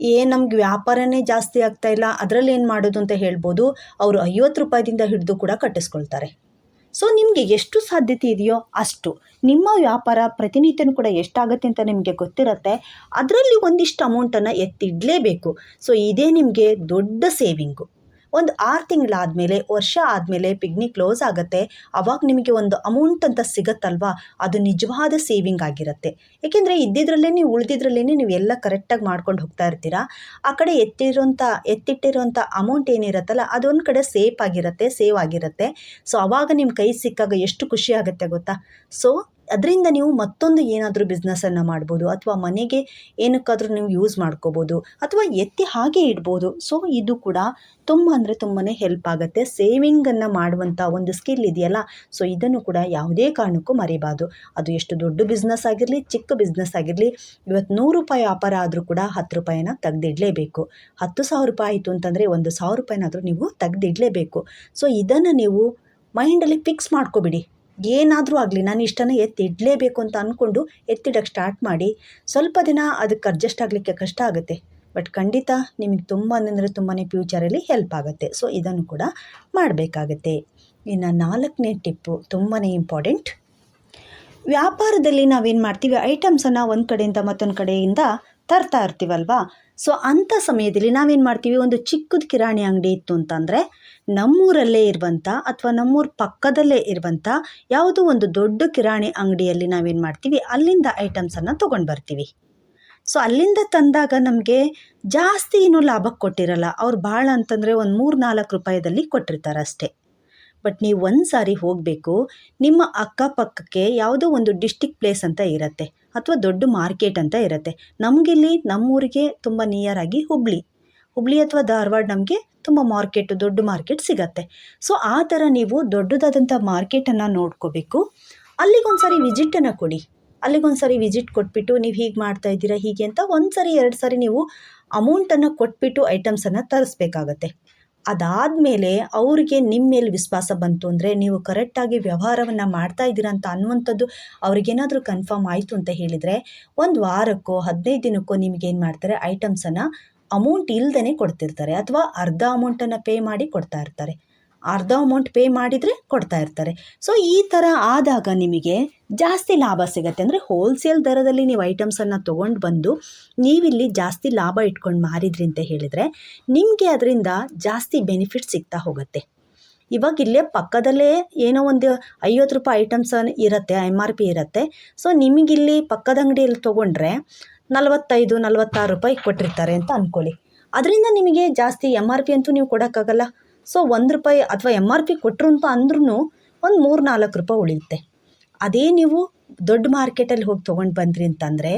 ಏನು ನಮ್ಗೆ ವ್ಯಾಪಾರನೇ ಜಾಸ್ತಿ ಆಗ್ತಾ ಇಲ್ಲ. ಅದರಲ್ಲಿ ಏನು ಮಾಡೋದು ಅಂತ ಹೇಳ್ಬೋದು. ಅವರು ಐವತ್ತು ರೂಪಾಯಿದಿಂದ ಹಿಡಿದು ಕೂಡ ಕಟ್ಟಿಸ್ಕೊಳ್ತಾರೆ. ಸೊ ನಿಮಗೆ ಎಷ್ಟು ಸಾಧ್ಯತೆ ಇದೆಯೋ ಅಷ್ಟು. ನಿಮ್ಮ ವ್ಯಾಪಾರ ಪ್ರತಿನಿತ್ಯನೂ ಕೂಡ ಎಷ್ಟಾಗುತ್ತೆ ಅಂತ ನಿಮಗೆ ಗೊತ್ತಿರುತ್ತೆ. ಅದರಲ್ಲಿ ಒಂದಿಷ್ಟು ಅಮೌಂಟನ್ನು ಎತ್ತಿಡಲೇಬೇಕು. ಸೊ ಇದೇ ನಿಮಗೆ ದೊಡ್ಡ ಸೇವಿಂಗು ಒಂದು ಆರು ತಿಂಗಳಾದಮೇಲೆ, ವರ್ಷ ಆದಮೇಲೆ ಪಿಗ್ನಿ ಕ್ಲೋಸ್ ಆಗುತ್ತೆ. ಅವಾಗ ನಿಮಗೆ ಒಂದು ಅಮೌಂಟ್ ಅಂತ ಸಿಗತ್ತಲ್ವಾ? ಅದು ನಿಜವಾದ ಸೇವಿಂಗ್ ಆಗಿರುತ್ತೆ. ಏಕೆಂದರೆ ಇದ್ದಿದ್ರಲ್ಲೇ ನೀವು ಉಳಿದಿದ್ರಲ್ಲೇ ನೀವು ಎಲ್ಲ ಕರೆಕ್ಟಾಗಿ ಮಾಡ್ಕೊಂಡು ಹೋಗ್ತಾ ಇರ್ತೀರಾ? ಆ ಕಡೆ ಎತ್ತಿರೋಂಥ ಎತ್ತಿಟ್ಟಿರುವಂಥ ಅಮೌಂಟ್ ಏನಿರುತ್ತಲ್ಲ, ಅದೊಂದು ಕಡೆ ಸೇಫ್ ಆಗಿರುತ್ತೆ ಸೇವ್ ಆಗಿರುತ್ತೆ. ಸೊ ಆವಾಗ ನಿಮ್ಮ ಕೈ ಸಿಕ್ಕಾಗ ಎಷ್ಟು ಖುಷಿ ಆಗುತ್ತೆ ಗೊತ್ತಾ? ಸೊ ಅದರಿಂದ ನೀವು ಮತ್ತೊಂದು ಏನಾದರೂ ಬಿಸ್ನೆಸ್ಸನ್ನು ಮಾಡ್ಬೋದು ಅಥವಾ ಮನೆಗೆ ಏನಕ್ಕಾದರೂ ನೀವು ಯೂಸ್ ಮಾಡ್ಕೋಬೋದು ಅಥವಾ ಎತ್ತಿ ಹಾಗೆ ಇಡ್ಬೋದು. ಸೊ ಇದು ಕೂಡ ತುಂಬ ಅಂದರೆ ತುಂಬಾ ಹೆಲ್ಪ್ ಆಗುತ್ತೆ. ಸೇವಿಂಗನ್ನು ಮಾಡುವಂಥ ಒಂದು ಸ್ಕಿಲ್ ಇದೆಯಲ್ಲ ಸೊ ಇದನ್ನು ಕೂಡ ಯಾವುದೇ ಕಾರಣಕ್ಕೂ ಮರಿಬಾರ್ದು. ಅದು ಎಷ್ಟು ದೊಡ್ಡ ಬಿಸ್ನೆಸ್ ಆಗಿರಲಿ, ಚಿಕ್ಕ ಬಿಸ್ನೆಸ್ ಆಗಿರಲಿ ಇವತ್ತು ನೂರು ರೂಪಾಯಿ ವ್ಯಾಪಾರ ಆದರೂ ಕೂಡ ಹತ್ತು ರೂಪಾಯಿನ ತೆಗೆದಿಡಲೇಬೇಕು. ಹತ್ತು ಸಾವಿರ ರೂಪಾಯಿ ಆಯಿತು ಅಂತಂದರೆ ಒಂದು ಸಾವಿರ ರೂಪಾಯಿನಾದರೂ ನೀವು ತೆಗೆದಿಡಲೇಬೇಕು. ಸೊ ಇದನ್ನು ನೀವು ಮೈಂಡಲ್ಲಿ ಫಿಕ್ಸ್ ಮಾಡ್ಕೊಬಿಡಿ. ಏನಾದರೂ ಆಗಲಿ, ನಾನು ಇಷ್ಟನ್ನು ಎತ್ತಿಡಲೇಬೇಕು ಅಂತ ಅಂದ್ಕೊಂಡು ಎತ್ತಿಡಕ್ಕೆ ಸ್ಟಾರ್ಟ್ ಮಾಡಿ, ಸ್ವಲ್ಪ ದಿನ ಅದಕ್ಕೆ ಅಡ್ಜಸ್ಟ್ ಆಗಲಿಕ್ಕೆ ಕಷ್ಟ ಆಗುತ್ತೆ. ಬಟ್ ಖಂಡಿತ ನಿಮಗೆ ತುಂಬ ಅಂದರೆ ತುಂಬಾ ಫ್ಯೂಚರಲ್ಲಿ ಹೆಲ್ಪ್ ಆಗುತ್ತೆ. ಸೊ ಇದನ್ನು ಕೂಡ ಮಾಡಬೇಕಾಗತ್ತೆ. ಇನ್ನು ನಾಲ್ಕನೇ ಟಿಪ್ಪು ತುಂಬಾ ಇಂಪಾರ್ಟೆಂಟ್ ವ್ಯಾಪಾರದಲ್ಲಿ ನಾವೇನು ಮಾಡ್ತೀವಿ? ಐಟಮ್ಸನ್ನು ಒಂದು ಕಡೆಯಿಂದ ಮತ್ತೊಂದು ಕಡೆಯಿಂದ ತರ್ತಾ ಇರ್ತೀವಲ್ವಾ? ಸೊ ಅಂಥ ಸಮಯದಲ್ಲಿ ನಾವೇನು ಮಾಡ್ತೀವಿ? ಒಂದು ಚಿಕ್ಕದ ಕಿರಾಣಿ ಅಂಗಡಿ ಇತ್ತು ಅಂತಂದರೆ, ನಮ್ಮೂರಲ್ಲೇ ಇರುವಂಥ ಅಥವಾ ನಮ್ಮೂರ ಪಕ್ಕದಲ್ಲೇ ಇರುವಂಥ ಯಾವುದೋ ಒಂದು ದೊಡ್ಡ ಕಿರಾಣಿ ಅಂಗಡಿಯಲ್ಲಿ ನಾವೇನು ಮಾಡ್ತೀವಿ? ಅಲ್ಲಿಂದ ಐಟಮ್ಸನ್ನು ತೊಗೊಂಡು ಬರ್ತೀವಿ. ಸೊ ಅಲ್ಲಿಂದ ತಂದಾಗ ನಮಗೆ ಜಾಸ್ತಿ ಏನೂ ಲಾಭಕ್ಕೆ ಕೊಟ್ಟಿರಲ್ಲ. ಅವ್ರು ಭಾಳ ಅಂತಂದರೆ ಒಂದು ಮೂರು ನಾಲ್ಕು ರೂಪಾಯಿದಲ್ಲಿ ಕೊಟ್ಟಿರ್ತಾರೆ ಅಷ್ಟೇ. ಬಟ್ ನೀವು ಒಂದು ಸಾರಿ ಹೋಗಬೇಕು, ನಿಮ್ಮ ಅಕ್ಕಪಕ್ಕಕ್ಕೆ ಯಾವುದೋ ಒಂದು ಡಿಸ್ಟಿಕ್ ಪ್ಲೇಸ್ ಅಂತ ಇರುತ್ತೆ. ಅಥವಾ ದೊಡ್ಡ ಮಾರ್ಕೆಟ್ ಅಂತ ಇರುತ್ತೆ. ನಮಗಿಲ್ಲಿ ನಮ್ಮೂರಿಗೆ ತುಂಬ ನಿಯರಾಗಿ ಹುಬ್ಳಿ. ಹುಬ್ಳಿ ಅಥವಾ ಧಾರವಾಡ ನಮಗೆ ತುಂಬ ಮಾರ್ಕೆಟು ದೊಡ್ಡ ಮಾರ್ಕೆಟ್ ಸಿಗತ್ತೆ. ಸೊ ಆ ಥರ ನೀವು ದೊಡ್ಡದಾದಂಥ ಮಾರ್ಕೆಟನ್ನು ನೋಡ್ಕೋಬೇಕು. ಅಲ್ಲಿಗೊಂದ್ಸರಿ ವಿಸಿಟನ್ನು ಕೊಡಿ. ಅಲ್ಲಿಗೊಂದ್ಸರಿ ವಿಸಿಟ್ ಕೊಟ್ಬಿಟ್ಟು ನೀವು ಹೀಗೆ ಮಾಡ್ತಾ ಇದ್ದೀರಾ ಹೀಗೆ ಅಂತ ಒಂದು ಸರಿ ಎರಡು ಸಾರಿ ನೀವು ಅಮೌಂಟನ್ನು ಕೊಟ್ಬಿಟ್ಟು ಐಟಮ್ಸನ್ನು ತರಿಸ್ಬೇಕಾಗತ್ತೆ. ಅದಾದಮೇಲೆ ಅವ್ರಿಗೆ ನಿಮ್ಮ ಮೇಲೆ ವಿಶ್ವಾಸ ಬಂತು ಅಂದರೆ ನೀವು ಕರೆಕ್ಟಾಗಿ ವ್ಯವಹಾರವನ್ನು ಮಾಡ್ತಾ ಇದ್ದೀರಾ ಅಂತ ಅನ್ನುವಂಥದ್ದು ಅವ್ರಿಗೇನಾದರೂ ಕನ್ಫರ್ಮ್ ಆಯಿತು ಅಂತ ಹೇಳಿದರೆ ಒಂದು ವಾರಕ್ಕೋ, ಹದಿನೈದು ದಿನಕ್ಕೋ ನಿಮಗೇನು ಮಾಡ್ತಾರೆ? ಐಟಮ್ಸನ್ನು ಅಮೌಂಟ್ ಇಲ್ದೇ ಕೊಡ್ತಿರ್ತಾರೆ ಅಥವಾ ಅರ್ಧ ಅಮೌಂಟನ್ನು ಪೇ ಮಾಡಿ ಕೊಡ್ತಾ ಇರ್ತಾರೆ. ಅರ್ಧ ಅಮೌಂಟ್ ಪೇ ಮಾಡಿದರೆ ಕೊಡ್ತಾ ಇರ್ತಾರೆ. ಸೊ ಈ ಥರ ಆದಾಗ ನಿಮಗೆ ಜಾಸ್ತಿ ಲಾಭ ಸಿಗುತ್ತೆ. ಅಂದರೆ ಹೋಲ್ಸೇಲ್ ದರದಲ್ಲಿ ನೀವು ಐಟಮ್ಸನ್ನು ತೊಗೊಂಡು ಬಂದು ನೀವಿಲ್ಲಿ ಜಾಸ್ತಿ ಲಾಭ ಇಟ್ಕೊಂಡು ಮಾರಿದ್ರಿ ಅಂತ ಹೇಳಿದರೆ ನಿಮಗೆ ಅದರಿಂದ ಜಾಸ್ತಿ ಬೆನಿಫಿಟ್ ಸಿಗ್ತಾ ಹೋಗುತ್ತೆ. ಇವಾಗ ಇಲ್ಲೇ ಪಕ್ಕದಲ್ಲೇ ಏನೋ ಒಂದು ಐವತ್ತು ರೂಪಾಯಿ ಐಟಮ್ಸ್ ಇರುತ್ತೆ ಎಂ ಆರ್ ಪಿ ಇರುತ್ತೆ. ಸೊ ನಿಮಗಿಲ್ಲಿ ಪಕ್ಕದ ಅಂಗಡಿಯಲ್ಲಿ ತೊಗೊಂಡ್ರೆ ನಲವತ್ತೈದು, ನಲವತ್ತಾರು ರೂಪಾಯಿ ಕೊಟ್ಟಿರ್ತಾರೆ ಅಂತ ಅಂದ್ಕೊಳ್ಳಿ ಅದರಿಂದ ನಿಮಗೆ ಜಾಸ್ತಿ ಎಂ ಆರ್ ಪಿ ಅಂತೂ ನೀವು ಕೊಡೋಕ್ಕಾಗಲ್ಲ. ಸೊ ಒಂದು ರೂಪಾಯಿ ಅಥವಾ ಎಂ ಆರ್ ಪಿ ಕೊಟ್ಟರು ಅಂತ ಅಂದ್ರೂ ಒಂದು ಮೂರು ನಾಲ್ಕು ರೂಪಾಯಿ ಉಳಿಯುತ್ತೆ. ಅದೇ ನೀವು ದೊಡ್ಡ ಮಾರ್ಕೆಟಲ್ಲಿ ಹೋಗಿ ತೊಗೊಂಡು ಬಂದ್ರಿ ಅಂತಂದರೆ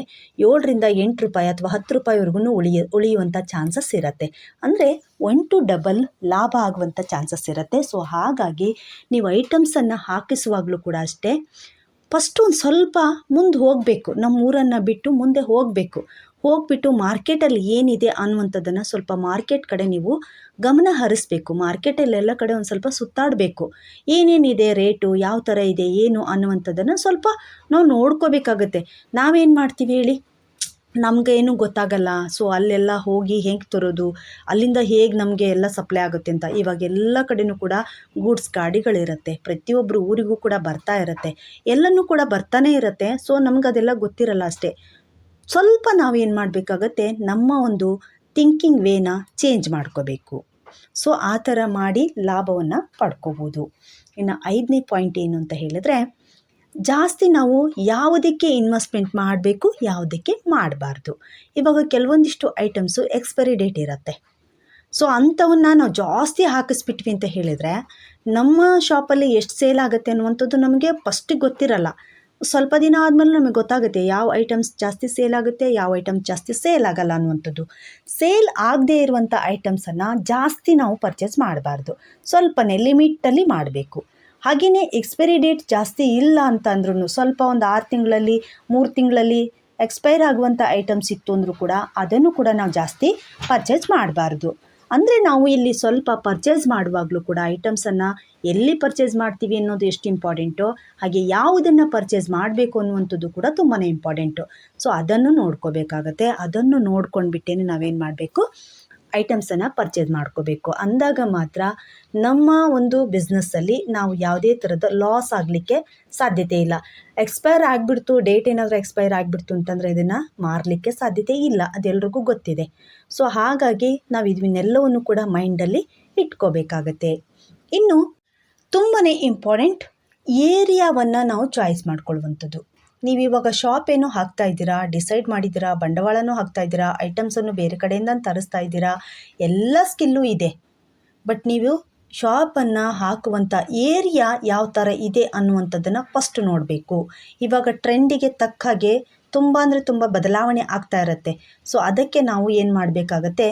ಏಳರಿಂದ ಎಂಟು ರೂಪಾಯಿ ಅಥವಾ ಹತ್ತು ರೂಪಾಯಿವರೆಗೂ ಉಳಿಯ ಉಳಿಯುವಂಥ ಚಾನ್ಸಸ್ ಇರುತ್ತೆ. ಅಂದರೆ ಒನ್ ಟು ಡಬಲ್ ಲಾಭ ಆಗುವಂಥ ಚಾನ್ಸಸ್ ಇರುತ್ತೆ. ಸೊ ಹಾಗಾಗಿ ನೀವು ಐಟಮ್ಸನ್ನು ಹಾಕಿಸುವಾಗಲೂ ಕೂಡ ಅಷ್ಟೇ ಫಸ್ಟು ಒಂದು ಸ್ವಲ್ಪ ಮುಂದೆ ಹೋಗಬೇಕು. ನಮ್ಮ ಊರನ್ನು ಬಿಟ್ಟು ಮುಂದೆ ಹೋಗಬೇಕು. ಹೋಗ್ಬಿಟ್ಟು ಮಾರ್ಕೆಟಲ್ಲಿ ಏನಿದೆ ಅನ್ನುವಂಥದ್ದನ್ನು ಸ್ವಲ್ಪ ಮಾರ್ಕೆಟ್ ಕಡೆ ನೀವು ಗಮನ ಹರಿಸ್ಬೇಕು ಮಾರ್ಕೆಟಲ್ಲೆಲ್ಲ ಕಡೆ ಒಂದು ಸ್ವಲ್ಪ ಸುತ್ತಾಡಬೇಕು. ಏನೇನಿದೆ ರೇಟು ಯಾವ ಥರ ಇದೆ, ಏನು ಅನ್ನುವಂಥದ್ದನ್ನು ಸ್ವಲ್ಪ ನಾವು ನೋಡ್ಕೋಬೇಕಾಗತ್ತೆ. ನಾವೇನು ಮಾಡ್ತೀವಿ ಹೇಳಿ? ನಮಗೇನು ಗೊತ್ತಾಗಲ್ಲ. ಸೊ ಅಲ್ಲೆಲ್ಲ ಹೋಗಿ ಹೆಂಗೆ ತರೋದು? ಅಲ್ಲಿಂದ ಹೇಗೆ ನಮಗೆ ಎಲ್ಲ ಸಪ್ಲೈ ಆಗುತ್ತೆ ಅಂತ. ಇವಾಗ ಎಲ್ಲ ಕಡೆಯೂ ಕೂಡ ಗೂಡ್ಸ್ ಗಾಡಿಗಳಿರುತ್ತೆ. ಪ್ರತಿಯೊಬ್ಬರು ಊರಿಗೂ ಕೂಡ ಬರ್ತಾ ಇರುತ್ತೆ. ಎಲ್ಲನೂ ಕೂಡ ಬರ್ತಾನೆ ಇರುತ್ತೆ. ಸೊ ನಮ್ಗೆ ಅದೆಲ್ಲ ಗೊತ್ತಿರಲ್ಲ ಅಷ್ಟೇ. ಸ್ವಲ್ಪ ನಾವೇನು ಮಾಡಬೇಕಾಗತ್ತೆ? ನಮ್ಮ ಒಂದು ಥಿಂಕಿಂಗ್ ವೇನ ಚೇಂಜ್ ಮಾಡ್ಕೋಬೇಕು. ಸೊ ಆ ಥರ ಮಾಡಿ ಲಾಭವನ್ನು ಪಡ್ಕೋಬೋದು. ಇನ್ನು ಐದನೇ ಪಾಯಿಂಟ್ ಏನು ಅಂತ ಹೇಳಿದ್ರೆ, ಜಾಸ್ತಿ ನಾವು ಯಾವುದಕ್ಕೆ ಇನ್ವೆಸ್ಟ್ಮೆಂಟ್ ಮಾಡಬೇಕು, ಯಾವುದಕ್ಕೆ ಮಾಡಬಾರ್ದು. ಇವಾಗ ಕೆಲವೊಂದಿಷ್ಟು ಐಟಮ್ಸು ಎಕ್ಸ್ಪೈರಿ ಡೇಟ್ ಇರುತ್ತೆ. ಸೊ ಅಂಥವನ್ನ ನಾವು ಜಾಸ್ತಿ ಹಾಕಿಸ್ಬಿಟ್ವಿ ಅಂತ ಹೇಳಿದರೆ, ನಮ್ಮ ಶಾಪಲ್ಲಿ ಎಷ್ಟು ಸೇಲ್ ಆಗುತ್ತೆ ಅನ್ನುವಂಥದ್ದು ನಮಗೆ ಫಸ್ಟಿಗೆ ಗೊತ್ತಿರಲ್ಲ. ಸ್ವಲ್ಪ ದಿನ ಆದಮೇಲೆ ನಮಗೆ ಗೊತ್ತಾಗುತ್ತೆ ಯಾವ ಐಟಮ್ಸ್ ಜಾಸ್ತಿ ಸೇಲ್ ಆಗುತ್ತೆ, ಯಾವ ಐಟಮ್ಸ್ ಜಾಸ್ತಿ ಸೇಲ್ ಆಗಲ್ಲ ಅನ್ನುವಂಥದ್ದು. ಸೇಲ್ ಆಗದೇ ಇರುವಂಥ ಐಟಮ್ಸನ್ನು ಜಾಸ್ತಿ ನಾವು ಪರ್ಚೇಸ್ ಮಾಡಬಾರ್ದು. ಸ್ವಲ್ಪನೇ ಲಿಮಿಟಲ್ಲಿ ಮಾಡಬೇಕು. ಹಾಗೆಯೇ ಎಕ್ಸ್ಪೈರಿ ಡೇಟ್ ಜಾಸ್ತಿ ಇಲ್ಲ ಅಂತ ಅಂದ್ರೂ ಸ್ವಲ್ಪ ಒಂದು ಆರು ತಿಂಗಳಲ್ಲಿ, ಮೂರು ತಿಂಗಳಲ್ಲಿ ಎಕ್ಸ್ಪೈರ್ ಆಗುವಂಥ ಐಟಮ್ಸ್ ಇತ್ತು ಅಂದರೂ ಕೂಡ ಅದನ್ನು ಕೂಡ ನಾವು ಜಾಸ್ತಿ ಪರ್ಚೇಸ್ ಮಾಡಬಾರ್ದು. ಅಂದರೆ ನಾವು ಇಲ್ಲಿ ಸ್ವಲ್ಪ ಪರ್ಚೇಸ್ ಮಾಡುವಾಗಲೂ ಕೂಡ ಐಟಮ್ಸನ್ನು ಎಲ್ಲಿ ಪರ್ಚೇಸ್ ಮಾಡ್ತೀವಿ ಅನ್ನೋದು ಎಷ್ಟು ಇಂಪಾರ್ಟೆಂಟು ಹಾಗೆ ಯಾವುದನ್ನು ಪರ್ಚೇಸ್ ಮಾಡಬೇಕು ಅನ್ನುವಂಥದ್ದು ಕೂಡ ತುಂಬಾ ಇಂಪಾರ್ಟೆಂಟು ಸೊ ಅದನ್ನು ನೋಡ್ಕೋಬೇಕಾಗತ್ತೆ. ಅದನ್ನು ನೋಡ್ಕೊಂಡ್ಬಿಟ್ಟೇ ನಾವೇನು ಮಾಡಬೇಕು? ಐಟಮ್ಸನ್ನು ಪರ್ಚೇಸ್ ಮಾಡ್ಕೋಬೇಕು. ಅಂದಾಗ ಮಾತ್ರ ನಮ್ಮ ಒಂದು ಬಿಸ್ನೆಸ್ಸಲ್ಲಿ ನಾವು ಯಾವುದೇ ಥರದ ಲಾಸ್ ಆಗಲಿಕ್ಕೆ ಸಾಧ್ಯತೆ ಇಲ್ಲ. ಎಕ್ಸ್ಪೈರ್ ಆಗಿಬಿಡ್ತು ಡೇಟ್ ಏನಾದರೂ ಎಕ್ಸ್ಪೈರ್ ಆಗಿಬಿಡ್ತು ಅಂತಂದರೆ ಇದನ್ನು ಮಾರಲಿಕ್ಕೆ ಸಾಧ್ಯತೆ ಇಲ್ಲ. ಅದೆಲ್ರಿಗೂ ಗೊತ್ತಿದೆ. ಸೊ ಹಾಗಾಗಿ ನಾವು ಇದನ್ನೆಲ್ಲವನ್ನು ಕೂಡ ಮೈಂಡಲ್ಲಿ ಇಟ್ಕೋಬೇಕಾಗತ್ತೆ. ಇನ್ನು ತುಂಬಾ ಇಂಪಾರ್ಟೆಂಟ್ ಏರಿಯಾವನ್ನು ನಾವು ಚಾಯ್ಸ್ ಮಾಡ್ಕೊಳ್ಳುವಂಥದ್ದು. ನೀವು ಇವಾಗ ಶಾಪ್ ಏನೋ ಹಾಕ್ತಾ ಇದ್ದೀರಾ ಡಿಸೈಡ್ ಮಾಡಿದ್ದೀರಾ, ಬಂಡವಾಳನೂ ಹಾಕ್ತಾ ಇದ್ದೀರಾ ಐಟಮ್ಸನ್ನು ಬೇರೆ ಕಡೆಯಿಂದ ತರಿಸ್ತಾ ಇದ್ದೀರಾ, ಎಲ್ಲ ಸ್ಕಿಲ್ಲು ಇದೆ. ಬಟ್ ನೀವು ಶಾಪನ್ನು ಹಾಕುವಂಥ ಏರಿಯಾ ಯಾವ ಥರ ಇದೆ ಅನ್ನುವಂಥದ್ದನ್ನು ಫಸ್ಟ್ ನೋಡಬೇಕು. ಇವಾಗ ಟ್ರೆಂಡಿಗೆ ತಕ್ಕ ಹಾಗೆ ತುಂಬ ಅಂದರೆ ತುಂಬ ಬದಲಾವಣೆ ಆಗ್ತಾ ಇರುತ್ತೆ. ಸೊ ಅದಕ್ಕೆ ನಾವು ಏನು ಮಾಡಬೇಕಾಗತ್ತೆ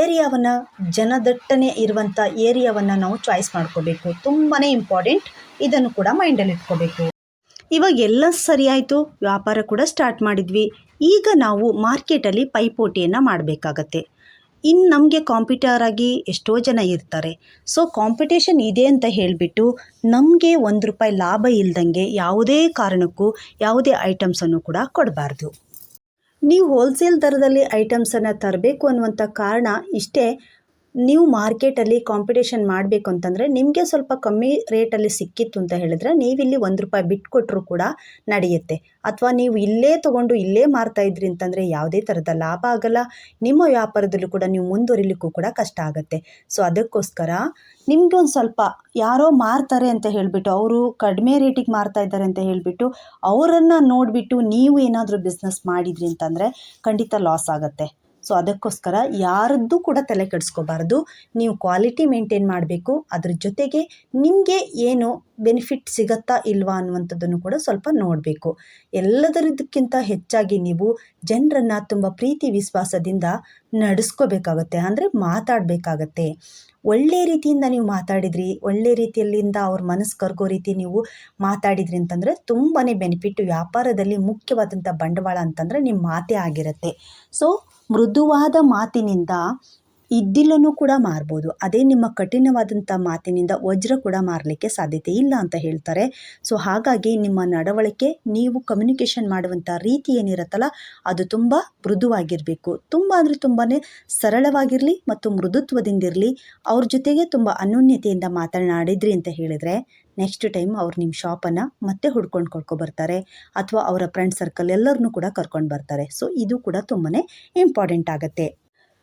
ಏರಿಯಾವನ್ನು ಜನದಟ್ಟಣೆ ಇರುವಂಥ ಏರಿಯಾವನ್ನು ನಾವು ಚಾಯ್ಸ್ ಮಾಡ್ಕೋಬೇಕು. ತುಂಬಾ ಇಂಪಾರ್ಟೆಂಟ್ ಇದನ್ನು ಕೂಡ ಮೈಂಡಲ್ಲಿ ಇಟ್ಕೋಬೇಕು. ಇವಾಗ ಎಲ್ಲ ಸರಿಯಾಯಿತು ವ್ಯಾಪಾರ ಕೂಡ ಸ್ಟಾರ್ಟ್ ಮಾಡಿದ್ವಿ. ಈಗ ನಾವು ಮಾರ್ಕೆಟಲ್ಲಿ ಪೈಪೋಟಿಯನ್ನು ಮಾಡಬೇಕಾಗತ್ತೆ. ಇನ್ನು ನಮಗೆ ಕಾಂಪಿಟರ್ ಆಗಿ ಎಷ್ಟೋ ಜನ ಇರ್ತಾರೆ. ಸೊ ಕಾಂಪಿಟೇಷನ್ ಇದೆ ಅಂತ ಹೇಳಿಬಿಟ್ಟು ನಮಗೆ ಒಂದು ರೂಪಾಯಿ ಲಾಭ ಇಲ್ದಂಗೆ ಯಾವುದೇ ಕಾರಣಕ್ಕೂ ಯಾವುದೇ ಐಟಮ್ಸನ್ನು ಕೂಡ ಕೊಡಬಾರ್ದು. ನೀವು ಹೋಲ್ಸೇಲ್ ದರದಲ್ಲಿ ಐಟಮ್ಸನ್ನು ತರಬೇಕು ಅನ್ನುವಂಥ ಕಾರಣ ಇಷ್ಟೇ. ನೀವು ಮಾರ್ಕೆಟಲ್ಲಿ ಕಾಂಪಿಟೇಷನ್ ಮಾಡಬೇಕು ಅಂತಂದರೆ ನಿಮಗೆ ಸ್ವಲ್ಪ ಕಮ್ಮಿ ರೇಟಲ್ಲಿ ಸಿಕ್ಕಿತ್ತು ಅಂತ ಹೇಳಿದ್ರೆ ನೀವಿಲ್ಲಿ ಒಂದು ರೂಪಾಯಿ ಬಿಟ್ಕೊಟ್ರು ಕೂಡ ನಡೆಯುತ್ತೆ. ಅಥವಾ ನೀವು ಇಲ್ಲೇ ತೊಗೊಂಡು ಇಲ್ಲೇ ಮಾರ್ತಾ ಇದ್ರಿ ಅಂತಂದರೆ ಯಾವುದೇ ಥರದ ಲಾಭ ಆಗಲ್ಲ. ನಿಮ್ಮ ವ್ಯಾಪಾರದಲ್ಲೂ ಕೂಡ ನೀವು ಮುಂದುವರಿಲಿಕ್ಕೂ ಕೂಡ ಕಷ್ಟ ಆಗುತ್ತೆ. ಸೊ ಅದಕ್ಕೋಸ್ಕರ ನಿಮಗೆ ಒಂದು ಸ್ವಲ್ಪ ಯಾರೋ ಮಾರ್ತಾರೆ ಅಂತ ಹೇಳಿಬಿಟ್ಟು, ಅವರು ಕಡಿಮೆ ರೇಟಿಗೆ ಮಾರ್ತಾ ಇದ್ದಾರೆ ಅಂತ ಹೇಳಿಬಿಟ್ಟು, ಅವರನ್ನು ನೋಡಿಬಿಟ್ಟು ನೀವು ಏನಾದರೂ ಬಿಸ್ನೆಸ್ ಮಾಡಿದ್ರಿ ಅಂತಂದರೆ ಖಂಡಿತ ಲಾಸ್ ಆಗುತ್ತೆ. ಸೊ ಅದಕ್ಕೋಸ್ಕರ ಯಾರದ್ದು ಕೂಡ ತಲೆ ಕೆಡಿಸ್ಕೋಬಾರ್ದು. ನೀವು ಕ್ವಾಲಿಟಿ ಮೇಂಟೈನ್ ಮಾಡಬೇಕು. ಅದ್ರ ಜೊತೆಗೆ ನಿಮಗೆ ಏನು ಬೆನಿಫಿಟ್ ಸಿಗತ್ತಾ ಇಲ್ವಾ ಅನ್ನುವಂಥದ್ದನ್ನು ಕೂಡ ಸ್ವಲ್ಪ ನೋಡಬೇಕು. ಎಲ್ಲದರದಕ್ಕಿಂತ ಹೆಚ್ಚಾಗಿ ನೀವು ಜನರನ್ನು ತುಂಬ ಪ್ರೀತಿ ವಿಶ್ವಾಸದಿಂದ ನಡೆಸ್ಕೋಬೇಕಾಗತ್ತೆ. ಅಂದರೆ ಮಾತಾಡಬೇಕಾಗತ್ತೆ. ಒಳ್ಳೆ ರೀತಿಯಿಂದ ನೀವು ಮಾತಾಡಿದ್ರಿ, ಒಳ್ಳೆ ರೀತಿಯಲ್ಲಿಂದ ಅವ್ರ ಮನಸ್ಸು ಕರ್ಗೋ ರೀತಿ ನೀವು ಮಾತಾಡಿದ್ರಿ ಅಂತಂದರೆ ತುಂಬಾ ಬೆನಿಫಿಟ್ ವ್ಯಾಪಾರದಲ್ಲಿ ಮುಖ್ಯವಾದಂಥ ಬಂಡವಾಳ ಅಂತಂದರೆ ನಿಮ್ಮ ಮಾತೇ ಆಗಿರುತ್ತೆ. ಸೊ ಮೃದುವಾದ ಮಾತಿನಿಂದ ಇದ್ದಿಲನ್ನು ಕೂಡ ಮಾರ್ಬೋದು. ಅದೇ ನಿಮ್ಮ ಕಠಿಣವಾದಂಥ ಮಾತಿನಿಂದ ವಜ್ರ ಕೂಡ ಮಾರಲಿಕ್ಕೆ ಸಾಧ್ಯತೆ ಇಲ್ಲ ಅಂತ ಹೇಳ್ತಾರೆ. ಸೊ, ಹಾಗಾಗಿ ನಿಮ್ಮ ನಡವಳಿಕೆ, ನೀವು ಕಮ್ಯುನಿಕೇಷನ್ ಮಾಡುವಂಥ ರೀತಿ ಏನಿರುತ್ತಲ್ಲ, ಅದು ತುಂಬ ಮೃದುವಾಗಿರಬೇಕು. ತುಂಬ ಅಂದರೆ ತುಂಬಾ ಸರಳವಾಗಿರಲಿ ಮತ್ತು ಮೃದುತ್ವದಿಂದಿರಲಿ, ಅವ್ರ ಜೊತೆಗೆ ತುಂಬ ಅನ್ಯೋನ್ಯತೆಯಿಂದ ಮಾತನಾಡಿದ್ರಿ ಅಂತ ಹೇಳಿದರೆ ನೆಕ್ಸ್ಟ್ ಟೈಮ್ ಅವ್ರು ನಿಮ್ಮ ಶಾಪನ್ನು ಮತ್ತೆ ಹುಡ್ಕೊಂಡು ಕೊಡ್ಕೊ ಬರ್ತಾರೆ ಅಥವಾ ಅವರ ಫ್ರೆಂಡ್ ಸರ್ಕಲ್ ಎಲ್ಲರನ್ನೂ ಕೂಡ ಕರ್ಕೊಂಡು ಬರ್ತಾರೆ. ಸೊ ಇದು ಕೂಡ ತುಂಬಾ ಇಂಪಾರ್ಟೆಂಟ್ ಆಗುತ್ತೆ.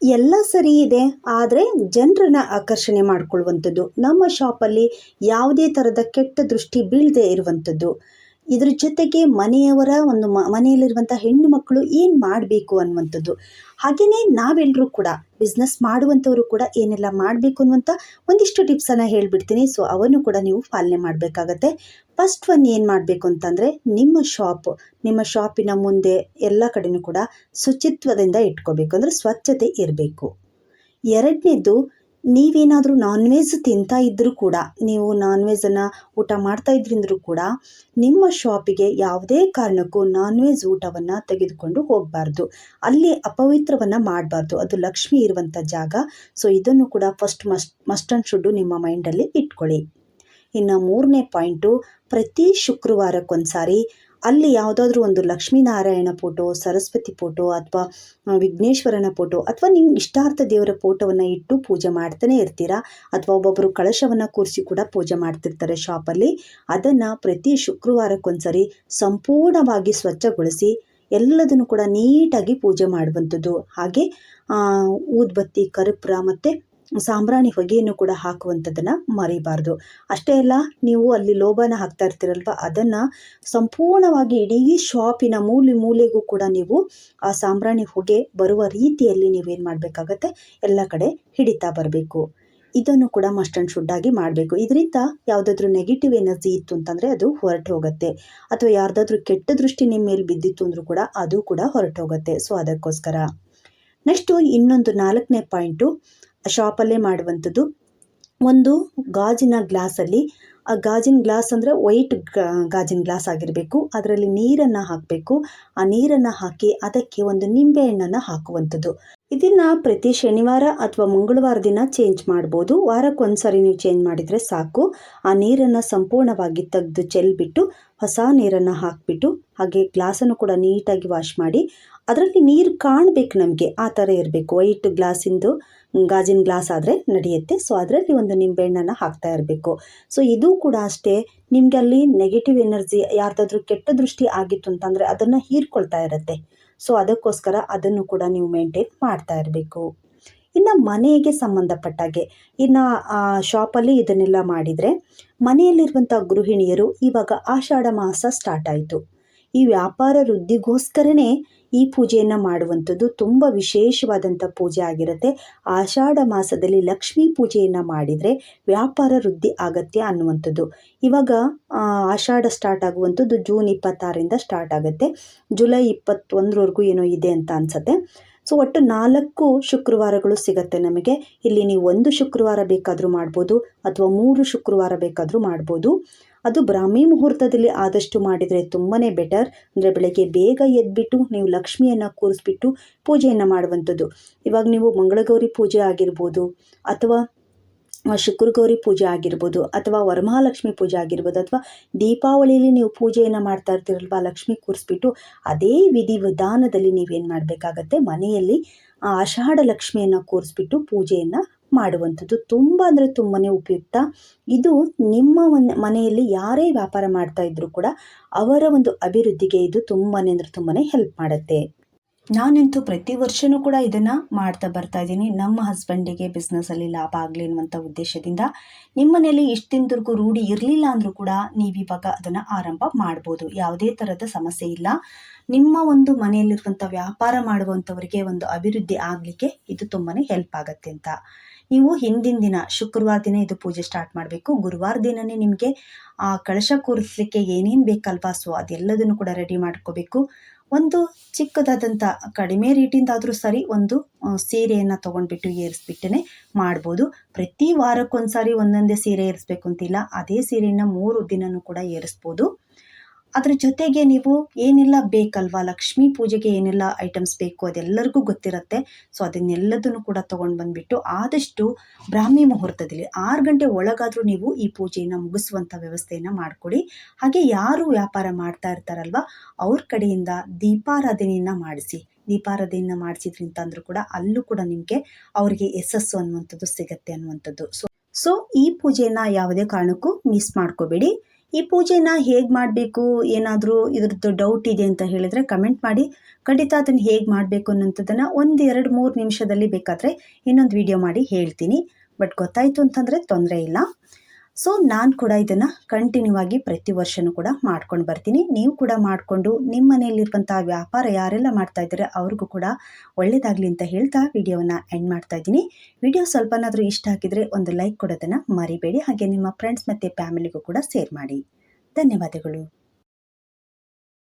ಎಲ್ಲ ಸರಿ ಇದೆ, ಆದರೆ ಜನರನ್ನ ಆಕರ್ಷಣೆ ಮಾಡಿಕೊಳ್ಳುವಂಥದ್ದು, ನಮ್ಮ ಶಾಪಲ್ಲಿ ಯಾವುದೇ ಥರದ ಕೆಟ್ಟ ದೃಷ್ಟಿ ಬೀಳದೆ ಇರುವಂಥದ್ದು. ಇದ್ರ ಜೊತೆಗೆ ಮನೆಯವರ ಒಂದು ಮ ಮನೆಯಲ್ಲಿರುವಂಥ ಹೆಣ್ಣು ಮಕ್ಕಳು ಏನು ಮಾಡಬೇಕು ಅನ್ನುವಂಥದ್ದು. ಹಾಗೆಯೇ ನಾವೆಲ್ಲರೂ ಕೂಡ ಬಿಸ್ನೆಸ್ ಮಾಡುವಂಥವರು ಕೂಡ ಏನೆಲ್ಲ ಮಾಡಬೇಕು ಅನ್ನುವಂಥ ಒಂದಿಷ್ಟು ಟಿಪ್ಸನ್ನು ಹೇಳಿಬಿಡ್ತೀನಿ. ಸೊ ಅವನ್ನು ಕೂಡ ನೀವು ಪಾಲನೆ ಮಾಡಬೇಕಾಗತ್ತೆ. ಫಸ್ಟ್ ಒನ್ ಏನು ಮಾಡಬೇಕು ಅಂತಂದರೆ, ನಿಮ್ಮ ಶಾಪ್ ನಿಮ್ಮ ಶಾಪಿನ ಮುಂದೆ ಎಲ್ಲ ಕಡೆಯೂ ಕೂಡ ಶುಚಿತ್ವದಿಂದ ಇಟ್ಕೋಬೇಕು. ಅಂದರೆ ಸ್ವಚ್ಛತೆ ಇರಬೇಕು. ಎರಡನೇದು ನೀವೇನಾದರೂ ನಾನ್ ವೆಜ್ ತಿಂತಾ ಇದ್ದರೂ ಕೂಡ, ನೀವು ನಾನ್ ವೆಜ್ಜನ್ನು ಊಟ ಮಾಡ್ತಾ ಇದ್ರಿಂದ್ರೂ ಕೂಡ, ನಿಮ್ಮ ಶಾಪಿಗೆ ಯಾವುದೇ ಕಾರಣಕ್ಕೂ ನಾನ್ ವೆಜ್ ಊಟವನ್ನು ತೆಗೆದುಕೊಂಡು ಹೋಗಬಾರ್ದು. ಅಲ್ಲಿ ಅಪವಿತ್ರವನ್ನು ಮಾಡಬಾರ್ದು. ಅದು ಲಕ್ಷ್ಮಿ ಇರುವಂಥ ಜಾಗ. ಸೊ ಇದನ್ನು ಕೂಡ first must must and should ನಿಮ್ಮ ಮೈಂಡಲ್ಲಿ ಇಟ್ಕೊಳ್ಳಿ. ಇನ್ನು ಮೂರನೇ ಪಾಯಿಂಟು ಪ್ರತಿ ಶುಕ್ರವಾರಕ್ಕೊಂದು ಸಾರಿ ಅಲ್ಲಿ ಯಾವುದಾದ್ರೂ ಒಂದು ಲಕ್ಷ್ಮೀನಾರಾಯಣ ಫೋಟೋ, ಸರಸ್ವತಿ ಫೋಟೋ ಅಥವಾ ವಿಘ್ನೇಶ್ವರನ ಫೋಟೋ ಅಥವಾ ನಿಮ್ಮ ಇಷ್ಟಾರ್ಥ ದೇವರ ಫೋಟೋವನ್ನು ಇಟ್ಟು ಪೂಜೆ ಮಾಡ್ತಾನೆ ಇರ್ತೀರಾ? ಅಥವಾ ಒಬ್ಬೊಬ್ಬರು ಕಳಶವನ್ನು ಕೂರಿಸಿ ಕೂಡ ಪೂಜೆ ಮಾಡ್ತಿರ್ತಾರೆ ಶಾಪಲ್ಲಿ. ಅದನ್ನು ಪ್ರತಿ ಶುಕ್ರವಾರಕ್ಕೊಂದ್ಸರಿ ಸಂಪೂರ್ಣವಾಗಿ ಸ್ವಚ್ಛಗೊಳಿಸಿ ಎಲ್ಲದನ್ನು ಕೂಡ ನೀಟಾಗಿ ಪೂಜೆ ಮಾಡುವಂಥದ್ದು. ಹಾಗೆ ಊದ್ಬತ್ತಿ, ಕರ್ಪೂರ ಮತ್ತು ಸಾಂಬ್ರಾಣಿ ಹೊಗೆಯನ್ನು ಕೂಡ ಹಾಕುವಂಥದ್ದನ್ನು ಮರಿಬಾರ್ದು. ಅಷ್ಟೇ ಅಲ್ಲ, ನೀವು ಅಲ್ಲಿ ಲೋಭನ ಹಾಕ್ತಾ ಇರ್ತೀರಲ್ವ? ಅದನ್ನು ಸಂಪೂರ್ಣವಾಗಿ ಇಡೀ ಶಾಪಿನ ಮೂಲೆ ಮೂಲೆಗೂ ಕೂಡ ನೀವು ಆ ಸಾಂಬ್ರಾಣಿ ಹೊಗೆ ಬರುವ ರೀತಿಯಲ್ಲಿ ನೀವೇನು ಮಾಡಬೇಕಾಗತ್ತೆ? ಎಲ್ಲ ಕಡೆ ಹಿಡಿತಾ ಬರಬೇಕು. ಇದನ್ನು ಕೂಡ ಮಸ್ಟ್ ಆ್ಯಂಡ್ ಶುಡ್ಡಾಗಿ ಮಾಡಬೇಕು. ಇದರಿಂದ ಯಾವುದಾದ್ರೂ ನೆಗೆಟಿವ್ ಎನರ್ಜಿ ಇತ್ತು ಅಂತಂದರೆ ಅದು ಹೊರಟು ಹೋಗುತ್ತೆ ಅಥವಾ ಯಾರ್ದಾದ್ರೂ ಕೆಟ್ಟ ದೃಷ್ಟಿ ನಿಮ್ಮ ಮೇಲೆ ಬಿದ್ದಿತ್ತು ಅಂದರೂ ಕೂಡ ಅದು ಕೂಡ ಹೊರಟು ಹೋಗುತ್ತೆ ಸೊ, ಅದಕ್ಕೋಸ್ಕರ. ನೆಕ್ಸ್ಟು ಇನ್ನೊಂದು ನಾಲ್ಕನೇ ಪಾಯಿಂಟು ಶಾಪಲ್ಲೇ ಮಾಡುವಂಥದ್ದು. ಒಂದು ಗಾಜಿನ ಗ್ಲಾಸಲ್ಲಿ ಆ ಗಾಜಿನ ಗ್ಲಾಸ್ ಅಂದರೆ ವೈಟ್ ಗಾಜಿನ ಗ್ಲಾಸ್ ಆಗಿರಬೇಕು. ಅದರಲ್ಲಿ ನೀರನ್ನು ಹಾಕಬೇಕು. ಆ ನೀರನ್ನು ಹಾಕಿ ಅದಕ್ಕೆ ಒಂದು ನಿಂಬೆಹಣ್ಣನ್ನು ಹಾಕುವಂಥದ್ದು. ಇದನ್ನು ಪ್ರತಿ ಶನಿವಾರ ಅಥವಾ ಮಂಗಳವಾರ ದಿನ ಚೇಂಜ್ ಮಾಡ್ಬೋದು. ವಾರಕ್ಕೊಂದ್ಸರಿ ನೀವು ಚೇಂಜ್ ಮಾಡಿದರೆ ಸಾಕು. ಆ ನೀರನ್ನು ಸಂಪೂರ್ಣವಾಗಿ ತೆಗೆದು ಚೆಲ್ಬಿಟ್ಟು ಹೊಸ ನೀರನ್ನು ಹಾಕಿಬಿಟ್ಟು ಹಾಗೆ ಗ್ಲಾಸನ್ನು ಕೂಡ ನೀಟಾಗಿ ವಾಶ್ ಮಾಡಿ, ಅದರಲ್ಲಿ ನೀರು ಕಾಣಬೇಕು ನಮಗೆ. ಆ ಥರ ಇರಬೇಕು. ವೈಟ್ ಗ್ಲಾಸಿಂದು ಗಾಜಿನ ಗ್ಲಾಸ್ ಆದರೆ ನಡೆಯುತ್ತೆ. ಸೊ ಅದರಲ್ಲಿ ಒಂದು ನಿಂಬೆಹಣ್ಣನ್ನು ಹಾಕ್ತಾ ಇರಬೇಕು. ಸೊ ಇದು ಕೂಡ ಅಷ್ಟೇ. ನಿಮಗೆ ಅಲ್ಲಿ ನೆಗೆಟಿವ್ ಎನರ್ಜಿ ಯಾರ್ದಾದ್ರೂ ಕೆಟ್ಟ ದೃಷ್ಟಿ ಆಗಿತ್ತು ಅಂತಂದರೆ ಅದನ್ನು ಹೀರ್ಕೊಳ್ತಾ ಇರುತ್ತೆ. ಸೊ ಅದಕ್ಕೋಸ್ಕರ ಅದನ್ನು ಕೂಡ ನೀವು ಮೇಂಟೈನ್ ಮಾಡ್ತಾ ಇರಬೇಕು. ಇನ್ನು ಮನೆಗೆ ಸಂಬಂಧಪಟ್ಟಾಗೆ ಇನ್ನು ಶಾಪಲ್ಲಿ ಇದನ್ನೆಲ್ಲ ಮಾಡಿದರೆ ಮನೆಯಲ್ಲಿರುವಂಥ ಗೃಹಿಣಿಯರು ಇವಾಗ ಆಷಾಢ ಮಾಸ ಸ್ಟಾರ್ಟ್ ಆಯಿತು. ಈ ವ್ಯಾಪಾರ ವೃದ್ಧಿಗೋಸ್ಕರನೇ ಈ ಪೂಜೆಯನ್ನು ಮಾಡುವಂಥದ್ದು ತುಂಬ ವಿಶೇಷವಾದಂಥ ಪೂಜೆ ಆಗಿರುತ್ತೆ. ಆಷಾಢ ಮಾಸದಲ್ಲಿ ಲಕ್ಷ್ಮೀ ಪೂಜೆಯನ್ನು ಮಾಡಿದರೆ ವ್ಯಾಪಾರ ವೃದ್ಧಿ ಆಗತ್ತೆ ಅನ್ನುವಂಥದ್ದು. ಇವಾಗ ಆಷಾಢ ಸ್ಟಾರ್ಟ್ ಆಗುವಂಥದ್ದು ಜೂನ್ ಇಪ್ಪತ್ತಾರರಿಂದ ಸ್ಟಾರ್ಟ್ ಆಗುತ್ತೆ. ಜುಲೈ ಇಪ್ಪತ್ತೊಂದರವರೆಗೂ ಏನೋ ಇದೆ ಅಂತ ಅನಿಸುತ್ತೆ. ಸೊ ಒಟ್ಟು ನಾಲ್ಕು ಶುಕ್ರವಾರಗಳು ಸಿಗುತ್ತೆ ನಮಗೆ. ಇಲ್ಲಿ ನೀವು ಒಂದು ಶುಕ್ರವಾರ ಬೇಕಾದರೂ ಮಾಡ್ಬೋದು ಅಥವಾ ಮೂರು ಶುಕ್ರವಾರ ಬೇಕಾದರೂ ಮಾಡ್ಬೋದು. ಅದು ಬ್ರಾಹ್ಮಿ ಮುಹೂರ್ತದಲ್ಲಿ ಆದಷ್ಟು ಮಾಡಿದರೆ ತುಂಬಾ ಬೆಟರ್ ಅಂದರೆ ಬೆಳಗ್ಗೆ ಬೇಗ ಎದ್ಬಿಟ್ಟು ನೀವು ಲಕ್ಷ್ಮಿಯನ್ನು ಕೂರಿಸ್ಬಿಟ್ಟು ಪೂಜೆಯನ್ನು ಮಾಡುವಂಥದ್ದು. ಇವಾಗ ನೀವು ಮಂಗಳಗೌರಿ ಪೂಜೆ ಆಗಿರ್ಬೋದು, ಅಥವಾ ಶುಕ್ರಗೌರಿ ಪೂಜೆ ಆಗಿರ್ಬೋದು, ಅಥವಾ ವರಮಹಾಲಕ್ಷ್ಮಿ ಪೂಜೆ ಆಗಿರ್ಬೋದು, ಅಥವಾ ದೀಪಾವಳಿಯಲ್ಲಿ ನೀವು ಪೂಜೆಯನ್ನು ಮಾಡ್ತಾ ಇರ್ತೀರಲ್ವ, ಲಕ್ಷ್ಮಿ ಕೂರಿಸ್ಬಿಟ್ಟು ಅದೇ ವಿಧಿ ವಿಧಾನದಲ್ಲಿ ನೀವೇನು ಮಾಡಬೇಕಾಗತ್ತೆ, ಮನೆಯಲ್ಲಿ ಆ ಆಷಾಢ ಲಕ್ಷ್ಮಿಯನ್ನು ಕೂರಿಸ್ಬಿಟ್ಟು ಪೂಜೆಯನ್ನು ಮಾಡುವಂಥದ್ದು ತುಂಬ ಅಂದರೆ ತುಂಬಾ ಉಪಯುಕ್ತ. ಇದು ನಿಮ್ಮ ಮನೆಯಲ್ಲಿ ಯಾರೇ ವ್ಯಾಪಾರ ಮಾಡ್ತಾ ಇದ್ದರೂ ಕೂಡ ಅವರ ಒಂದು ಅಭಿವೃದ್ಧಿಗೆ ಇದು ತುಂಬಾ ಅಂದರೆ ತುಂಬಾ ಹೆಲ್ಪ್ ಮಾಡುತ್ತೆ. ನಾನಂತೂ ಪ್ರತಿ ವರ್ಷವೂ ಕೂಡ ಇದನ್ನು ಮಾಡ್ತಾ ಬರ್ತಾ ಇದ್ದೀನಿ. ನಮ್ಮ ಹಸ್ಬೆಂಡಿಗೆ ಬಿಸ್ನೆಸ್ಸಲ್ಲಿ ಲಾಭ ಆಗಲಿ ಅನ್ನುವಂಥ ಉದ್ದೇಶದಿಂದ. ನಿಮ್ಮ ಮನೆಯಲ್ಲಿ ಇಷ್ಟು ದಿನದವರೆಗೂ ರೂಢಿ ಇರಲಿಲ್ಲ ಅಂದರೂ ಕೂಡ ನೀವು ಇವಾಗ ಅದನ್ನು ಆರಂಭ ಮಾಡ್ಬೋದು. ಯಾವುದೇ ಥರದ ಸಮಸ್ಯೆ ಇಲ್ಲ. ನಿಮ್ಮ ಒಂದು ಮನೆಯಲ್ಲಿರುವಂಥ ವ್ಯಾಪಾರ ಮಾಡುವಂಥವರಿಗೆ ಒಂದು ಅಭಿವೃದ್ಧಿ ಆಗಲಿಕ್ಕೆ ಇದು ತುಂಬಾ ಹೆಲ್ಪ್ ಆಗುತ್ತೆ ಅಂತ. ನೀವು ಹಿಂದಿನ ದಿನ, ಶುಕ್ರವಾರ ದಿನ ಇದು ಪೂಜೆ ಸ್ಟಾರ್ಟ್ ಮಾಡಬೇಕು. ಗುರುವಾರ ದಿನವೇ ನಿಮಗೆ ಆ ಕಳಶ ಕೂರಿಸ್ಲಿಕ್ಕೆ ಏನೇನು ಬೇಕಲ್ವಾ ಸೊ ಅದೆಲ್ಲದನ್ನು ಕೂಡ ರೆಡಿ ಮಾಡ್ಕೋಬೇಕು. ಒಂದು ಚಿಕ್ಕದಾದಂಥ ಕಡಿಮೆ ರೇಟಿಂದಾದರೂ ಸರಿ ಒಂದು ಸೀರೆಯನ್ನು ತೊಗೊಂಡ್ಬಿಟ್ಟು ಏರಿಸ್ಬಿಟ್ಟೇ ಮಾಡ್ಬೋದು. ಪ್ರತಿ ವಾರಕ್ಕೊಂದು ಸಾರಿ ಒಂದೊಂದೇ ಸೀರೆ ಏರಿಸ್ಬೇಕು ಅಂತಿಲ್ಲ ಅದೇ ಸೀರೆಯನ್ನು ಮೂರು ದಿನವೂ ಕೂಡ ಏರಿಸ್ಬೋದು. ಅದ್ರ ಜೊತೆಗೆ ನೀವು ಏನೆಲ್ಲ ಬೇಕಲ್ವಾ? ಲಕ್ಷ್ಮೀ ಪೂಜೆಗೆ ಏನೆಲ್ಲ ಐಟಮ್ಸ್ ಬೇಕು ಅದೆಲ್ಲರಿಗೂ ಗೊತ್ತಿರುತ್ತೆ. ಸೊ ಅದನ್ನೆಲ್ಲದನ್ನು ಕೂಡ ತೊಗೊಂಡು ಬಂದುಬಿಟ್ಟು ಆದಷ್ಟು ಬ್ರಾಹ್ಮಿ ಮುಹೂರ್ತದಲ್ಲಿ ಆರು ಗಂಟೆ ಒಳಗಾದರೂ ನೀವು ಈ ಪೂಜೆಯನ್ನು ಮುಗಿಸುವಂಥ ವ್ಯವಸ್ಥೆಯನ್ನು ಮಾಡಿಕೊಡಿ. ಹಾಗೆ ಯಾರು ವ್ಯಾಪಾರ ಮಾಡ್ತಾ ಇರ್ತಾರಲ್ವ, ಅವ್ರ ಕಡೆಯಿಂದ ದೀಪಾರಾಧನೆಯನ್ನು ಮಾಡಿಸಿ. ದೀಪಾರಾಧನೆಯನ್ನು ಮಾಡಿಸಿದ್ರಿಂದ ಅಂದರೂ ಕೂಡ ಅಲ್ಲೂ ಕೂಡ ನಿಮಗೆ ಅವರಿಗೆ ಯಶಸ್ಸು ಅನ್ನುವಂಥದ್ದು ಸಿಗತ್ತೆ ಅನ್ನುವಂಥದ್ದು. ಸೊ ಸೊ ಈ ಪೂಜೆಯನ್ನು ಯಾವುದೇ ಕಾರಣಕ್ಕೂ ಮಿಸ್ ಮಾಡ್ಕೋಬೇಡಿ. ಈ ಪೂಜೆನ ಹೇಗೆ ಮಾಡಬೇಕು? ಏನಾದರೂ ಇದ್ರದ್ದು ಡೌಟ್ ಇದೆ ಅಂತ ಹೇಳಿದರೆ ಕಮೆಂಟ್ ಮಾಡಿ. ಖಂಡಿತ ಅದನ್ನು ಹೇಗೆ ಮಾಡಬೇಕು ಅನ್ನೋಂಥದ್ದನ್ನು ಒಂದು ಎರಡು ಮೂರು ನಿಮಿಷದಲ್ಲಿ ಬೇಕಾದರೆ ಇನ್ನೊಂದು ವಿಡಿಯೋ ಮಾಡಿ ಹೇಳ್ತೀನಿ. ಬಟ್ ಗೊತ್ತಾಯಿತು ಅಂತಂದರೆ ತೊಂದರೆ ಇಲ್ಲ. ಸೊ ನಾನು ಕೂಡ ಇದನ್ನು ಕಂಟಿನ್ಯೂ ಆಗಿ ಪ್ರತಿ ವರ್ಷವೂ ಕೂಡ ಮಾಡ್ಕೊಂಡು ಬರ್ತೀನಿ. ನೀವು ಕೂಡ ಮಾಡಿಕೊಂಡು ನಿಮ್ಮ ಮನೆಯಲ್ಲಿರುವಂಥ ವ್ಯಾಪಾರ ಯಾರೆಲ್ಲ ಮಾಡ್ತಾ ಇದ್ದಾರೆ ಅವ್ರಿಗೂ ಕೂಡ ಒಳ್ಳೆಯದಾಗಲಿ ಅಂತ ಹೇಳ್ತಾ ವಿಡಿಯೋವನ್ನು ಎಂಡ್ ಮಾಡ್ತಾ ಇದ್ದೀನಿ. ವಿಡಿಯೋ ಸ್ವಲ್ಪನಾದರೂ ಇಷ್ಟ ಆಗಿದ್ರೆ ಒಂದು ಲೈಕ್ ಕೊಡೋದನ್ನು ಮರಿಬೇಡಿ. ಹಾಗೆ ನಿಮ್ಮ ಫ್ರೆಂಡ್ಸ್ ಮತ್ತು ಫ್ಯಾಮಿಲಿಗೂ ಕೂಡ ಶೇರ್ ಮಾಡಿ. ಧನ್ಯವಾದಗಳು.